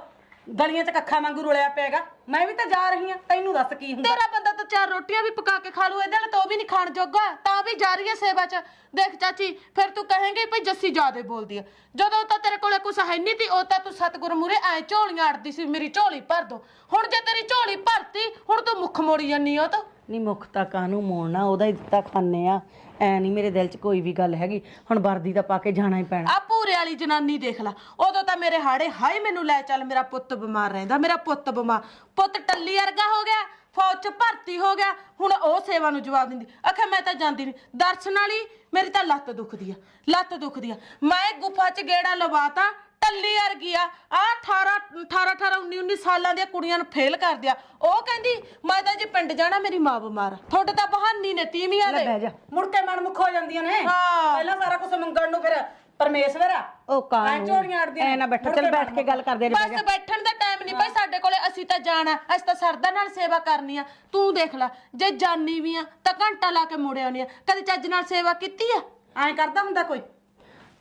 ਗਲੀਆਂ 'ਚ ਕੱਖਾ ਵਾਂਗੂ ਰੁਲਿਆ ਪਿਆਗਾ। ਮੈਂ ਵੀ ਤਾਂ ਜਾ ਰਹੀ ਆ, ਤੈਨੂੰ ਦੱਸ ਕੀ ਹੁੰਦਾ? ਤੇਰਾ ਬੰਦਾ ਤਾਂ ਚਾਰ ਰੋਟੀਆਂ ਵੀ ਪਕਾ ਕੇ ਖਾ ਲੂ, ਇਹਦੇ ਨਾਲ ਤਾਂ ਉਹ ਵੀ ਨਹੀਂ ਖਾਣ ਜੋਗਾ, ਤਾਂ ਵੀ ਜਾ ਰਹੀ ਹੈ ਸੇਵਾ 'ਚ। ਦੇਖ ਚਾਚੀ, ਫਿਰ ਤੂੰ ਕਹੇਂਗੇ ਭਈ ਜੱਸੀ ਜ਼ਿਆਦੇ ਬੋਲਦੀ ਆ ਜਦੋਂ ਤਾਂ ਤੇਰੇ ਕੋਲੇ ਕੁਛ ਹੈ ਨਹੀਂ ਤੀ, ਉਹ ਤਾਂ ਤੂੰ ਸਤਗੁਰ ਮੂਰੇ ਐ ਝੋਲੀਆਂ ਅੜਦੀ ਸੀ, ਮੇਰੀ ਝੋਲੀ ਭਰ ਦੋ। ਹੁਣ ਜੇ ਤੇਰੀ ਝੋਲੀ ਭਰਤੀ, ਹੁਣ ਤੂੰ ਮੁੱਖ ਮੋੜੀ ਜਾਨੀ ਆ ਉਹ ਤਾਂ। ਨਹੀਂ ਮੁੱਖ ਤਾਂ ਕਾਹਨੂੰ ਮੋੜਨਾ, ਉਹਦਾ ਹੀ ਦਿੱਤਾ ਖਾਣੇ ਆ। ਐ ਨਹੀਂ ਮੇਰੇ ਦਿਲ 'ਚ ਕੋਈ ਵੀ ਗੱਲ ਹੈਗੀ, ਹੁਣ ਵਰਦੀ ਤਾਂ ਪਾ ਕੇ ਜਾਣਾ ਹੀ ਪੈਣਾ। ਆ ਪੂਰੇ ਵਾਲੀ ਜਨਾਨੀ ਦੇਖ ਲੈ, ਉਦੋਂ ਤਾਂ ਮੇਰੇ ਹਾੜੇ ਹਾਈ ਮੈਨੂੰ ਲੈ ਚੱਲ, ਮੇਰਾ ਪੁੱਤ ਬਿਮਾਰ ਰਹਿੰਦਾ, ਮੇਰਾ ਪੁੱਤ ਬਿਮਾਰ ਪੁੱਤ ਟੱਲੀ ਵਰਗਾ ਹੋ ਗਿਆ, ਫੌਜ ਚ ਭਰਤੀ ਹੋ ਗਿਆ, ਹੁਣ ਉਹ ਸੇਵਾ ਨੂੰ ਜਵਾਬ ਦਿੰਦੀ। ਆਖੇ ਮੈਂ ਤਾਂ ਜਾਂਦੀ ਨਹੀਂ ਦਰਸ਼ਨ ਵਾਲੀ ਮੇਰੀ ਤਾਂ ਲੱਤ ਦੁਖਦੀ ਆ, ਲੱਤ ਦੁਖਦੀ ਆ। ਮੈਂ ਗੁਫਾ ਚ ਗੇੜਾ ਲਵਾਤਾ ਟੱਲੀ ਵਰਗੀ ਆ। ਆ 18 18 18 19 19 ਸਾਲਾਂ ਦੀਆਂ ਕੁੜੀਆਂ ਨੂੰ ਫੇਲ ਕਰ ਦਿਆ ਉਹ ਕਹਿੰਦੀ ਮੈਂ ਤਾਂ ਜੀ ਪਿੰਡ ਜਾਣਾ ਮੇਰੀ ਮਾਂ ਬਿਮਾਰ ਆ। ਤੁਹਾਡੇ ਤਾਂ ਬਹਾਨੀ ਨੇ ਤੀਵੀਆਂ ਦੇ। ਬਹਿ ਜਾ। ਮੁੜ ਕੇ ਮਨਮੁਖ ਹੋ ਜਾਂਦੀਆਂ ਨੇ। ਹਾਂ। ਪਹਿਲਾਂ ਸਾਰਾ ਕੁਝ ਮੰਗਣ ਨੂੰ ਫਿਰ ਪਰਮੇਸ਼ਵਰ ਆ। ਉਹ ਕਾਹਨੂੰ? ਐਂ ਝੋਲੀਆਂ ਅੜਦੀਆਂ ਐ ਨਾ ਬੈਠੋ ਮੁੜ ਚੱਲ ਕੇ ਬੈਠ ਕੇ ਗੱਲ ਕਰਦੇ ਬਹਿ ਬਸ ਜਾ। ਬੈਠਣ ਦਾ ਟਾਈਮ ਨਹੀਂ। ਭਾਈ ਸਾਡੇ ਕੋਲੇ ਅਸੀਂ ਤਾਂ ਜਾਣਾ। ਅਸੀਂ ਤਾਂ ਸਰਦਾ ਨਾਲ ਸੇਵਾ ਕਰਨੀ ਆ। ਤੂੰ ਦੇਖ ਲੈ ਜੇ ਜਾਨੀ ਵੀ ਆ ਤਾਂ ਘੰਟਾ ਲਾ ਕੇ ਮੁੜ ਆਉਣੀ ਆ। ਕਦੇ ਚੱਜ ਨਾਲ ਸੇਵਾ ਕੀਤੀ ਆ? ਐਂ ਕਰਦਾ ਹੁੰਦਾ ਕੋਈ?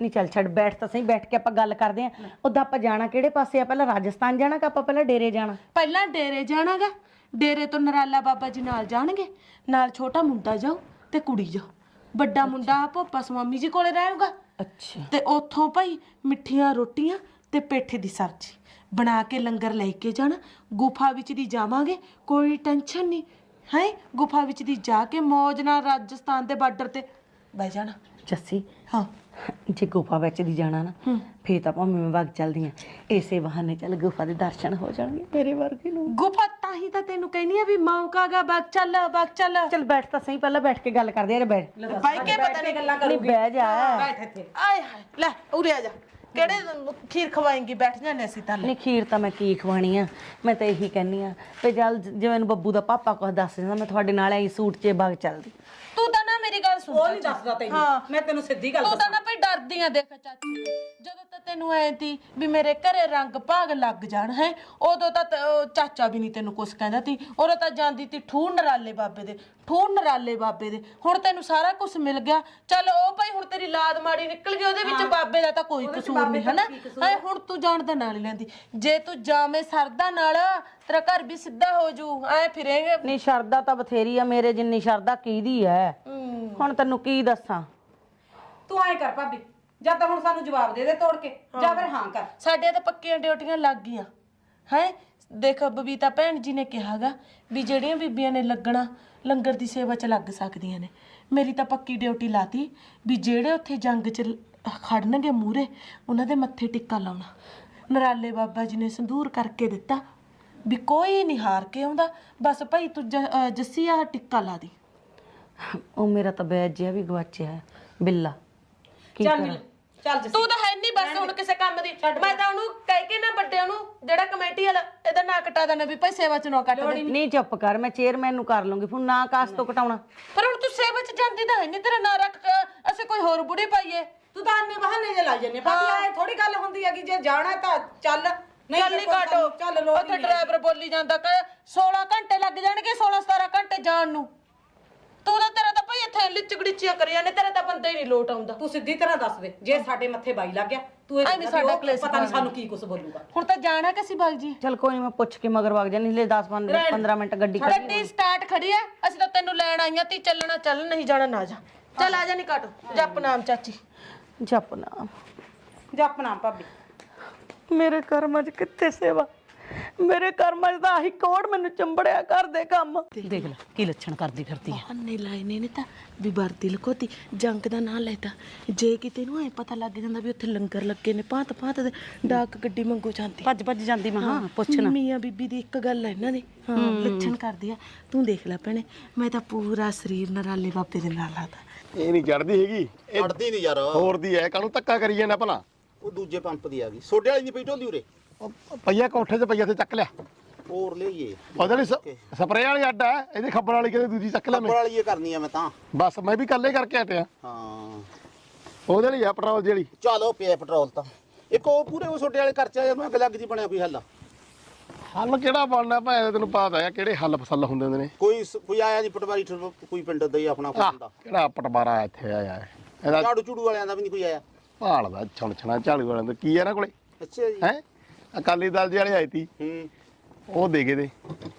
ਨਹੀਂ ਚੱਲ ਛੱਡ ਬੈਠ ਤਾਂ ਸਹੀ ਬੈਠ ਕੇ ਆਪਾਂ ਗੱਲ ਕਰਦੇ ਆਂ ਉਦਾਂ ਆਪਾਂ ਜਾਣਾ ਕਿਹੜੇ ਪਾਸੇ ਆ? ਪਹਿਲਾਂ ਰਾਜਸਥਾਨ ਜਾਣਾ ਕਿ ਆਪਾਂ ਪਹਿਲਾਂ ਡੇਰੇ ਜਾਣਾ? ਪਹਿਲਾਂ ਡੇਰੇ ਜਾਣਾਗਾ। ਡੇਰੇ ਤੋਂ ਨਰਾਲਾ ਬਾਬਾ ਜੀ ਨਾਲ ਜਾਣਗੇ। ਨਾਲ ਛੋਟਾ ਮੁੰਡਾ ਜਾਓ ਤੇ ਕੁੜੀ ਜਾਓ ਵੱਡਾ ਮੁੰਡਾ ਭੋਪਾ ਸਵਾਮੀ ਜੀ ਕੋਲੇ ਰਹੇਗਾ। ਅੱਛਾ। ਤੇ ਉੱਥੋਂ ਭਾਈ ਮਿੱਠੀਆਂ ਰੋਟੀਆਂ ਤੇ ਪੇਠੇ ਦੀ ਸਬਜ਼ੀ। ਬਣਾ ਕੇ ਲੰਗਰ ਲੈ ਕੇ ਜਾਣਾ। ਗੁਫਾ ਵਿੱਚ ਦੀ ਜਾਵਾਂਗੇ ਕੋਈ ਟੈਨਸ਼ਨ ਨਹੀਂ। ਹੈ? ਗੁਫਾ ਵਿੱਚ ਦੀ ਜਾ ਕੇ ਮੌਜ ਨਾਲ ਰਾਜਸਥਾਨ ਦੇ ਬਾਰਡਰ ਤੇ ਬਹਿ ਜਾਣਾ। ਜੱਸੀ ਹਾਂ। ਜੇ ਗੁਫਾ ਵਿੱਚ ਦੀ ਜਾਣਾ ਨਾ ਫੇਰ ਤਾਂ ਭਾਵੇਂ ਮੈਂ ਵਗ ਚੱਲਦੀ ਆ ਇਸੇ ਬਹਾਨੇ ਚੱਲ ਗੁਫਾ ਦੇ ਦਰਸ਼ਨ ਹੋ ਜਾਣਗੇ ਮੇਰੇ ਵਰਗੇ ਨੂੰ। ਗੁਫਾ ਤਾਂ ਹੀ ਤਾਂ ਤੈਨੂੰ ਕਹਿੰਦੀ ਆ ਵੀ ਮੌਕਾ ਗਾ ਬਗ ਚੱਲ ਬਗ ਚੱਲ। ਚੱਲ ਬੈਠ ਤਾਂ ਸਹੀ ਪਹਿਲਾਂ ਬੈਠ ਕੇ ਗੱਲ ਕਰਦੇ ਆ ਬੈਠ। ਬਾਈ ਕੇ ਪਤਾ ਨਹੀਂ ਗੱਲਾਂ ਨਹੀਂ ਬਹਿ ਜਾ। ਬੈਠ ਇੱਥੇ। ਆਏ ਹਾਏ ਲੈ ਉਰੇ ਆ ਜਾ। ਕਿਹੜੇ ਖੀਰ ਖਵਾਏਂਗੀ? ਬੈਠ ਜਾਂਦੇ ਅਸੀਂ ਤਾਂ ਨਹੀਂ ਖੀਰ ਤਾਂ ਮੈਂ ਕੀ ਖਵਾਣੀ ਆ? ਮੈਂ ਤਾਂ ਇਹੀ ਕਹਿੰਨੀ ਆ ਵੀ ਚੱਲ ਜ- ਜਿਵੇਂ ਮੈਨੂੰ ਬੱਬੂ ਦਾ ਪਾਪਾ ਕੁਝ ਦੱਸ ਦਿੰਦਾ ਮੈਂ ਤੁਹਾਡੇ ਨਾਲ ਐਂ ਸੂਟ 'ਚ ਵਗ ਚੱਲਦੀ। ਤੂੰ ਤਾਂ ਨਾ ਮੇਰੀ ਗੱਲ ਸੁਣ। ਉਹ ਨਹੀਂ ਦੱਸਦਾ ਤੈਨੂੰ। ਮੈਂ ਤੈਨੂੰ ਸਿੱਧੀ ਗੱਲ ਤੂੰ ਤਾਂ ਨਾ ਭਈ ਡਰਦੀ ਆ ਦੇਖ ਚਾਚੀ ਜਦੋਂ ਤਾਂ ਤੈਨੂੰ ਐ ਤੀ ਵੀ ਮੇਰੇ ਘਰੇ ਰੰਗ ਭਾਗ ਲੱਗ ਜਾਣ ਹੈ ਉਦੋਂ ਤਾਂ ਤ- ਉਹ ਚਾਚਾ ਵੀ ਨਹੀਂ ਤੈਨੂੰ ਕੁਛ ਕਹਿੰਦਾ ਤੀ ਉਦੋਂ ਤਾਂ ਜਾਂਦੀ ਤੀ ਠੂ ਨਰਾਲੇ ਬਾਬੇ ਦੇ ਠੂ ਨਰਾਲੇ ਬਾਬੇ ਦੇ। ਹੁਣ ਤੈਨੂੰ ਸਾਰਾ ਕੁਝ ਮਿਲ ਗਿਆ। ਚੱਲ ਉਹ ਭਾਈ ਹੁਣ ਤੇਰੀ ਲਾਦ ਮਾੜੀ ਨਿਕਲ ਗਈ ਉਹਦੇ ਵਿੱਚ ਬਾਬੇ ਦਾ ਤਾਂ ਕੋਈ ਕਸੂਰ ਨਹੀਂ ਹਨਾ? ਹੈ ਹੁਣ ਤੂੰ ਜਾਣ ਦਾ ਨਾਲ ਹੀ ਲੈਂਦੀ। ਜੇ ਤੂੰ ਜਾਵੇਂ ਸਰਦਾ ਨਾਲ ਤੇਰਾ ਘਰ ਵੀ ਸਿੱਧਾ ਹੋ ਜੂ। ਐ ਫਿਰੇਂਗੇ। ਨਹੀਂ ਸ਼ਰਦਾ ਤਾਂ ਬਥੇਰੀ ਆ ਮੇਰੇ ਜਿੰਨੀ ਸ਼ਰਦਾ ਕਿਹਦੀ ਐ। ਹੁਣ ਤੈਨੂੰ ਕੀ ਦੱਸਾਂ? ਤੂੰ ਐਂ ਕਰ ਭਾਬੀ ਜਾਂ ਤਾਂ ਹੁਣ ਸਾਨੂੰ ਜਵਾਬ ਦੇ ਦੇ ਤੋੜ ਕੇ ਜਾਂ ਫਿਰ ਹਾਂ ਕਰ। ਸਾਡੇ ਤਾਂ ਪੱਕੀਆਂ ਡਿਊਟੀਆਂ ਲੱਗ ਗਈਆਂ। ਹੈ? ਦੇਖ ਬਬੀਤਾ ਭੈਣ ਜੀ ਨੇ ਕਿਹਾਗਾ ਵੀ ਜਿਹੜੀਆਂ ਬੀਬੀਆਂ ਨੇ ਲੱਗਣਾ ਲੰਗਰ ਦੀ ਸੇਵਾ 'ਚ ਲੱਗ ਸਕਦੀਆਂ ਨੇ। ਮੇਰੀ ਤਾਂ ਪੱਕੀ ਡਿਊਟੀ ਲਾਤੀ ਵੀ ਜਿਹੜੇ ਉੱਥੇ ਜੰਗ 'ਚ ਲ- ਖੜਨਗੇ ਮੂਰੇ ਉਹਨਾਂ ਦੇ ਮੱਥੇ ਟਿੱਕਾ ਲਾਉਣਾ। ਨਰਾਲੇ ਬਾਬਾ ਜੀ ਨੇ ਸੰਧੂਰ ਕਰਕੇ ਦਿੱਤਾ ਵੀ ਕੋਈ ਨਹੀਂ ਹਾਰ ਕੇ ਆਉਂਦਾ ਬਸ ਭਾਈ ਤੂੰ ਜ- ਅਹ ਜੱਸੀ ਆ ਟਿੱਕਾ ਲਾ ਦੀ। ਉਹ ਮੇਰਾ ਤਾਂ ਬੈਜ ਜਿਹਾ ਵੀ ਗਵਾਚਿਆ ਹੈ ਬਿੱਲਾ। ਕੀ ਚੱਲ ਕਰਾਂ? ਮਿਲ ਚੱਲ ਜੱਸੀ। ਤੂੰ ਤਾਂ ਹੈ ਨਹੀਂ ਬਸ ਹੁਣ ਕਿਸੇ ਕੰਮ ਦੀ। ਮੈਂ ਤਾਂ ਉਹਨੂੰ ਕਹਿ ਕੇ ਨਾ ਵੱਡੇ ਉਹਨੂੰ ਜਿਹੜਾ ਕਮੇਟੀ ਵਾਲਾ ਇਹਦਾ ਨਾਂ ਕਟਾ ਦੇਣਾ ਵੀ ਭਾਈ ਸੇਵਾ 'ਚ ਨਾ ਕੱਟ ਦੇ। ਨਹੀਂ ਚੁੱਪ ਕਰ ਮੈਂ ਚੇਅਰਮੈਨ ਨੂੰ ਕਰ ਲੂੰਗੀ ਫੋਨ ਨਾ ਕਾਸ ਤੋਂ ਕਟਾਉਣਾ। ਪਰ ਹੁਣ ਤੂੰ ਸੇਵਾ 'ਚ ਜਾਂਦੀ ਤਾਂ ਹੈ ਨਹੀਂ ਤੇਰਾ ਨਾਂ ਰੱਖ ਕੇ ਅਸੀਂ ਕੋਈ ਹੋਰ ਬੁੜੀ ਪਾਈਏ। ਤੂੰ ਤਾਂ ਅੰਨੇ ਬਹਾਨੇ ਜੇ ਲਾਈ ਜੰਨੇ ਭਾਬੀ ਐ ਥੋੜੀ ਗੱਲ ਹੁੰਦੀ ਹੈਗੀ ਜੇ ਜਾਣਾ ਤਾਂ ਚੱਲ ਨਹੀਂ ਚੱਲ ਨਹੀਂ ਕਾਟੋ। ਚੱਲ ਲੋੜ ਉੱਥੇ ਡਰਾਈਵਰ ਬੋਲੀ ਜਾਂਦਾ ਕਿ 16 ਘੰਟੇ ਲੱਗ ਜਾਣਗੇ 16 17 ਘੰਟੇ ਜਾਣ ਨੂੰ। ਤੂੰ ਤਾਂ ਤੇਰਾ ਤਾਂ ਭਾਈ ਇੱਥੇ ਲਿਚ ਗੜੀਚੀਆਂ ਕਰੀ ਜਾਂਦੇ ਤੇਰਾ ਤਾਂ ਬੰਦਾ ਹੀ ਨਹੀਂ ਲੋਟ ਆਉਂਦਾ। ਤੂੰ ਸਿੱਧੀ ਤਰ੍ਹਾਂ ਦੱਸ ਦੇ ਜੇ ਸਾਡੇ ਮੱਥੇ ਬਾਈ ਲੱਗ ਗਿਆ ਤੂੰ ਇਹ ਐਵੇਂ ਦੱਸ ਸਾਡਾ ਉਹ ਕਲੇਸ਼ ਪਤਾ ਨਹੀਂ ਪਾਉਣਾ। ਸਾਨੂੰ ਕੀ ਕੁਝ ਬੋਲੂਗਾ। ਹੁਣ ਤਾਂ ਜਾਣਾ ਕਿ ਸੀ ਬਾਗ ਜੀ? ਚਲ ਕੋਈ ਨਹੀਂ ਮੈਂ ਪੁੱਛ ਕੇ ਮਗਰ ਵਗ ਜਾਣੀ ਹਲੇ 10 15 15 ਮਿੰਟ ਗੱਡੀ ਕਰ ਗੱਡੀ ਸਟਾਰਟ ਖੜੀ ਐ ਅਸੀਂ ਤਾਂ ਤੈਨੂੰ ਲੈਣ ਆਈਆਂ ਤੀ ਚੱਲਣਾ ਚੱਲ ਨਹੀਂ ਜਾਣਾ ਨਾ ਜਾ। ਚੱਲ ਆ ਜਾ ਨਹੀਂ ਕਾਟੋ ਜਪ ਨਾਮ ਚਾਚੀ। ਜਪ ਨਾਮ। ਜਪ ਨਾਮ ਭਾਬੀ। ਮੇਰੇ ਕਰਮਾਂ 'ਚ ਕਿੱਥੇ ਸੇਵਾ? ਮੇਰੇ ਕਰਮਾਂ 'ਚ ਤਾਂ ਆਹੀ ਕੋੜ ਮੈਨੂੰ ਚੰਬੜਿਆ ਕਰਦੇ ਕੰਮ। ਦੇਖ ਲੈ ਕੀ ਲੱਛਣ ਕਰਦੀ ਫਿਰਦੀ ਹੈ ਅੰਨੇ ਲਾਏ ਨੇ ਨੇ ਤਾਂ ਵੀ ਵਰਦੀ ਲਕੋਤੀ ਜੰਗ ਦਾ ਨਾਂ ਲੈਤਾ। ਜੇ ਕਿਤੇ ਨੂੰ ਐ ਪਤਾ ਲੱਗ ਜਾਂਦਾ ਵੀ ਉੱਥੇ ਲੰਗਰ ਲੱਗੇ ਨੇ ਭਾਂਤ ਭਾਂਤ ਦੇ ਡਾਕ ਗੱਡੀ ਮੰਗੋ ਜਾਂਦੀ। ਭੱਜ ਭੱਜ ਜਾਂਦੀ ਮੈਂ ਹਾਂ ਪੁੱਛਣਾ ਮੀਆਂ ਬੀਬੀ ਦੀ ਇੱਕ ਗੱਲ ਹੈ ਇਹਨਾਂ ਦੀ। ਹਾਂ ਲੱਛਣ ਕਰਦੀ ਆ। ਤੂੰ ਦੇਖ ਲੈ ਭੈਣੇ ਮੈਂ ਤਾਂ ਪੂਰਾ ਸਰੀਰ ਨਰਾਲੇ ਬਾਬੇ ਦੇ ਨਾਲ ਲਾਤਾ। ਇਹ ਨਹੀਂ ਚੜਦੀ ਹੈਗੀ। ਇਹ ਅੜਦੀ ਨਹੀਂ ਯਾਰ। ਹੋਰ ਦੀ ਐ ਕਾਹਨੂੰ ਧੱਕਾ ਕਰੀ ਜਾਂਦਾ ਭਲਾ? ਉਹ ਦੂਜੇ ਪੰਪ ਦੀ ਆ ਗਈ। ਸੋਡੇ ਵਾਲੀ ਨਹੀਂ ਪਈ ਢੋਲੀ ਉਰੇ? ਉਹ ਪਈਆ ਕੋਠੇ ਤੇ ਪਈਆ ਤੇ ਚੱਕ ਲਿਆ। ਹੋਰ ਲਈਏ ਉਹਦੇ ਲਈ ਸਪਰੇਅ ਵਾਲੀ ਅੱਡ ਐ ਇਹਦੀ ਖੱਬਰ ਵਾਲੀ ਕਿਤੇ ਦੂਜੀ ਚੱਕ ਲੈ ਕੱਪੜ ਵਾਲੀ ਇਹ ਕਰਨੀ ਆ ਮੈਂ ਤਾਂ। ਬਸ ਮੈਂ ਵੀ ਕੱਲੇ ਕਰਕੇ ਹਟਿਆ। ਹਾਂ। ਉਹਦੇ ਲਈ ਆ ਪੈਟਰੋਲ ਜਿਹੜੀ। ਚਲੋ ਪਿਆ ਪੈਟਰੋਲ ਤਾਂ। ਇੱਕ ਉਹ ਪੂਰੇ ਉਹ ਛੋਟੇ ਵਾਲੇ ਖਰਚਾ ਉਹਨੂੰ ਅੱਗ ਲੱਗ ਜੀ ਬਣਿਆ ਕੋਈ ਹੱਲ। ਹੱਲ ਕਿਹੜਾ ਬਣਨਾ ਭਾਵੇਂ ਤੈਨੂੰ ਪਤਾ ਹੈ ਕਿਹੜੇ ਹੱਲ ਫਸਲ ਹੁੰਦੇ ਨੇ। ਕੋਈ ਕੋਈ ਆਇਆ ਨਹੀਂ ਪਟਵਾਰੀ ਕੋਈ ਪਿੰਡ ਦਾ ਹੀ ਆਪਣਾ ਆਹ, ਹੁੰਦਾ ਕਿਹੜਾ ਪਟਵਾਰਾ ਇੱਥੇ ਆਇਆ ਹੈ? ਇਹਦਾ ਝਾੜੂ ਝੂੜੂ ਵਾਲਿਆਂ ਦਾ ਵੀ ਨਹੀਂ ਕੋਈ ਆਇਆ। ਭਾਲ ਦਾ ਛਣ ਛਣਾ ਝਾੜੂ ਵਾਲਿਆਂ ਦਾ। ਕੀ ਹੈ ਨਾ ਕੋਲੇ? ਅੱਛਾ ਜੀ। ਹੈ? ਅਕਾਲੀ ਦਲ ਜਿਹੜੇ ਆਏ ਹੂੰ। ਉਹ ਦੇ ਗਏ ਦੇ।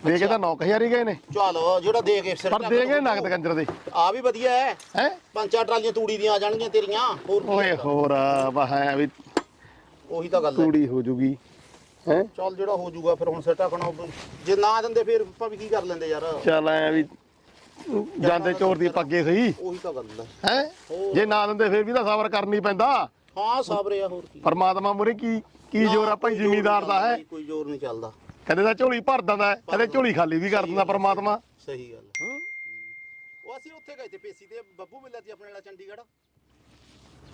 ਦੇ ਕੇ ਤਾਂ 9000 ਹੀ ਗਏ ਨੇ। ਚਲੋ ਜਿਹੜਾ ਦੇ ਕੇ ਸਿਰ ਪਰ ਦੇ ਗਏ ਨਗਦ ਕੰਜਰ ਦੇ। ਆ ਵੀ ਵਧੀਆ ਹੈ। ਹੈ? ਪੰਜ ਚਾਰ ਟਰਾਲੀਆਂ ਤੂੜੀ ਦੀਆਂ ਆ ਜਾਣਗੀਆਂ ਤੇਰੀਆਂ। ਹੋਰ ਕੀ ਓਏ ਹੋਰ ਵਾਹ ਵੀ ਉਹੀ ਤਾਂ ਗੱਲ ਹੈ। ਤੂੜੀ ਹੋ ਜੂਗੀ। ਹੈ? ਚੱਲ ਜਿਹੜਾ ਹੋ ਜਾਊਗਾ ਫਿਰ ਹੁਣ ਸਿਰ ਢੱਕਣਾ ਜੇ ਨਾ ਦਿੰਦੇ ਫਿਰ ਆਪਾਂ ਵੀ ਕੀ ਕਰ ਲੈਂਦੇ ਯਾਰ। ਚੱਲ ਐ ਵੀ ਜਾਂਦੇ ਚੋਰ ਦੀ ਪੱਗੇ ਸਹੀ। ਉਹੀ ਤਾਂ ਗੱਲ ਹੈ। ਹੈ? ਜੇ ਨਾ ਦਿੰਦੇ ਫਿਰ ਵੀ ਤਾਂ ਸਬਰ ਕਰਨੀ ਪੈਂਦਾ। ਹਾਂ ਸਾਬਰੇ ਆ ਹੋਰ ਕੀ। ਪਰਮਾਤਮਾ ਮੁਰੇ ਕੀ ਕੀ ਜ਼ੋਰ ਆ ਭਾਈ ਜ਼ਿਮੀਦਾਰ ਦਾ ਹੈ? ਕੋਈ ਜ਼ੋਰ ਨਹੀਂ ਚੱਲਦਾ। ਕਦੇ ਤਾਂ ਝੋਲੀ ਭਰ ਦਿੰਦਾ ਕਦੇ ਝੋਲੀ ਖਾਲੀ ਵੀ ਕਰ ਦਿੰਦਾ ਪਰਮਾਤਮਾ। ਸਹੀ ਗੱਲ। ਉਹ ਅਸੀਂ ਉੱਥੇ ਗਏ ਤੇ ਪੇਸੀ ਤੇ ਬੱਬੂ ਮਿਲਿਆ ਸੀ ਆਪਣੇ ਨਾਲ ਚੰਡੀਗੜ੍ਹ।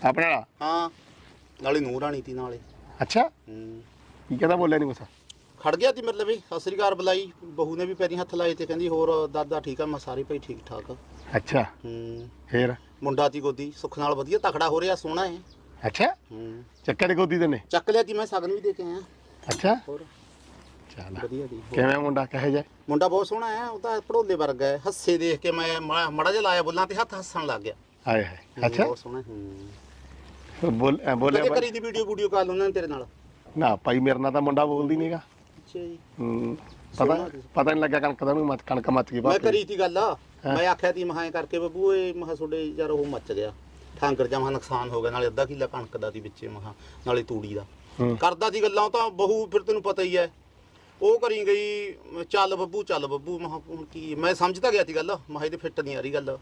ਆਪਣੇ ਵਾਲਾ? ਹਾਂ ਨਾਲੇ ਨੂਰ ਰਾਣੀ ਤੀ ਨਾਲੇ। ਅੱਛਾ? ਹੂੰ। ਕੀ ਕਹਿੰਦਾ ਬੋਲਿਆ ਨਹੀਂ ਕੁਛ? ਖੜ ਗਿਆ ਤੀ ਮਤਲਬ ਵੀ ਸਤਿ ਸ੍ਰੀ ਅਕਾਲ ਬੁਲਾਈ। ਬਹੂ ਨੇ ਵੀ ਪੈਰੀ ਹੱਥ ਲਾਏ ਤੇ ਕਹਿੰਦੀ ਹੋਰ ਦਾਦਾ ਠੀਕ ਆ ਮੈਂ ਸਾਰੇ ਭਾਈ ਠੀਕ ਠਾਕ ਅੱਛਾ। ਹੂੰ। ਫੇਰ? ਮੁੰਡਾ ਤੀ ਗੋਦੀ ਸੁੱਖ ਨਾਲ ਵਧੀਆ ਤਕੜਾ ਹੋ ਰਿਹਾ ਸੋਹਣਾ ਹੈ। ਅੱਛਾ। ਹੂੰ। ਚੱਕੇ ਦੇ ਗੋਦੀ ਦੇ ਨੇ। ਚੱਕ ਲਿਆ ਤੀ ਮੈਂ ਸਗਨ ਵੀ ਦੇ ਕੇ ਆਇਆ। ਅੱਛਾ। ਹੋਰ। ਚੱਲ। ਵਧੀਆ ਦੀ ਕਿਵੇਂ ਮੁੰਡਾ ਕਹੇ ਜਾ ਮੁੰਡਾ ਬਹੁਤ ਸੋਹਣਾ ਹੈ ਉਹ ਤਾਂ ਪੜੋਲੇ ਵਰਗਾ ਹੈ। ਹੱਸੇ ਦੇਖ ਕੇ ਮੈਂ ਮਾ- ਮਾੜਾ ਜਿਹਾ ਲਾਇਆ ਬੋਲਾਂ ਤੇ ਹੱਥ ਹੱਸਣ ਲੱਗ ਗਿਆ। ਹਾਏ ਹਾਏ ਅੱਛਾ। ਬਹੁਤ ਸੋਹਣਾ ਹੂੰ। ਬੋਲ ਐ ਬੋਲਿਆ ਕਰੀ ਦੀ ਵੀਡੀਓ ਵੀਡੀਓ ਕਾਲ ਉਹਨਾਂ ਨੇ ਤੇਰੇ ਨਾਲ? ਨਾ ਭਾਈ ਮੇਰੇ ਨਾਲ ਤਾਂ ਮੁੰਡਾ ਬੋਲਦੀ ਨਹੀਂਗਾ ਅੱਛਾ ਜੀ। ਪਤਾ ਪਤਾ ਨਹੀਂ ਲੱਗਿਆ ਕਣਕ ਦਾ ਨੂੰ ਮਤ ਕਣਕ ਮੱਚ ਗਈ ਮੈਂ ਕਰੀ ਤੀ ਗੱਲ। ਮੈਂ ਆਖਿਆ ਤੀ ਮਹਾਂ ਕਰਕੇ ਬੱਬੂ ਇਹ ਮਹਾ ਤੁਹਾਡੇ ਯਾਰ ਉਹ ਮੱਚ ਗਿਆ। ਠਾਂਕਰ ਜਮਾ ਨੁਕਸਾਨ ਹੋ ਗਿਆ ਨਾਲੇ ਅੱਧਾ ਕਿੱਲਾ ਕਣਕ ਦਾ ਦੀ ਵਿੱਚੇ ਮਹਾ ਨਾਲੇ ਤੂੜੀ ਦਾ। ਕਰਦਾ ਸੀ ਗੱਲਾਂ ਉਹ ਤਾਂ ਬਹੂ ਫਿਰ ਤੈਨੂੰ ਪਤਾ ਹੀ ਹੈ। ਉਹ ਕਰੀ ਗਈ ਚੱਲ ਬੱਬੂ ਚੱਲ ਬੱਬੂ ਮਹਾ ਹੁਣ ਕੀ ਮੈਂ ਸਮਝਦਾ ਗਿਆ ਸੀ ਗੱਲ ਮਹਾ ਇਹਦੇ ਫਿੱਟ ਨਹੀਂ ਆ ਰਹੀ ਗੱਲ।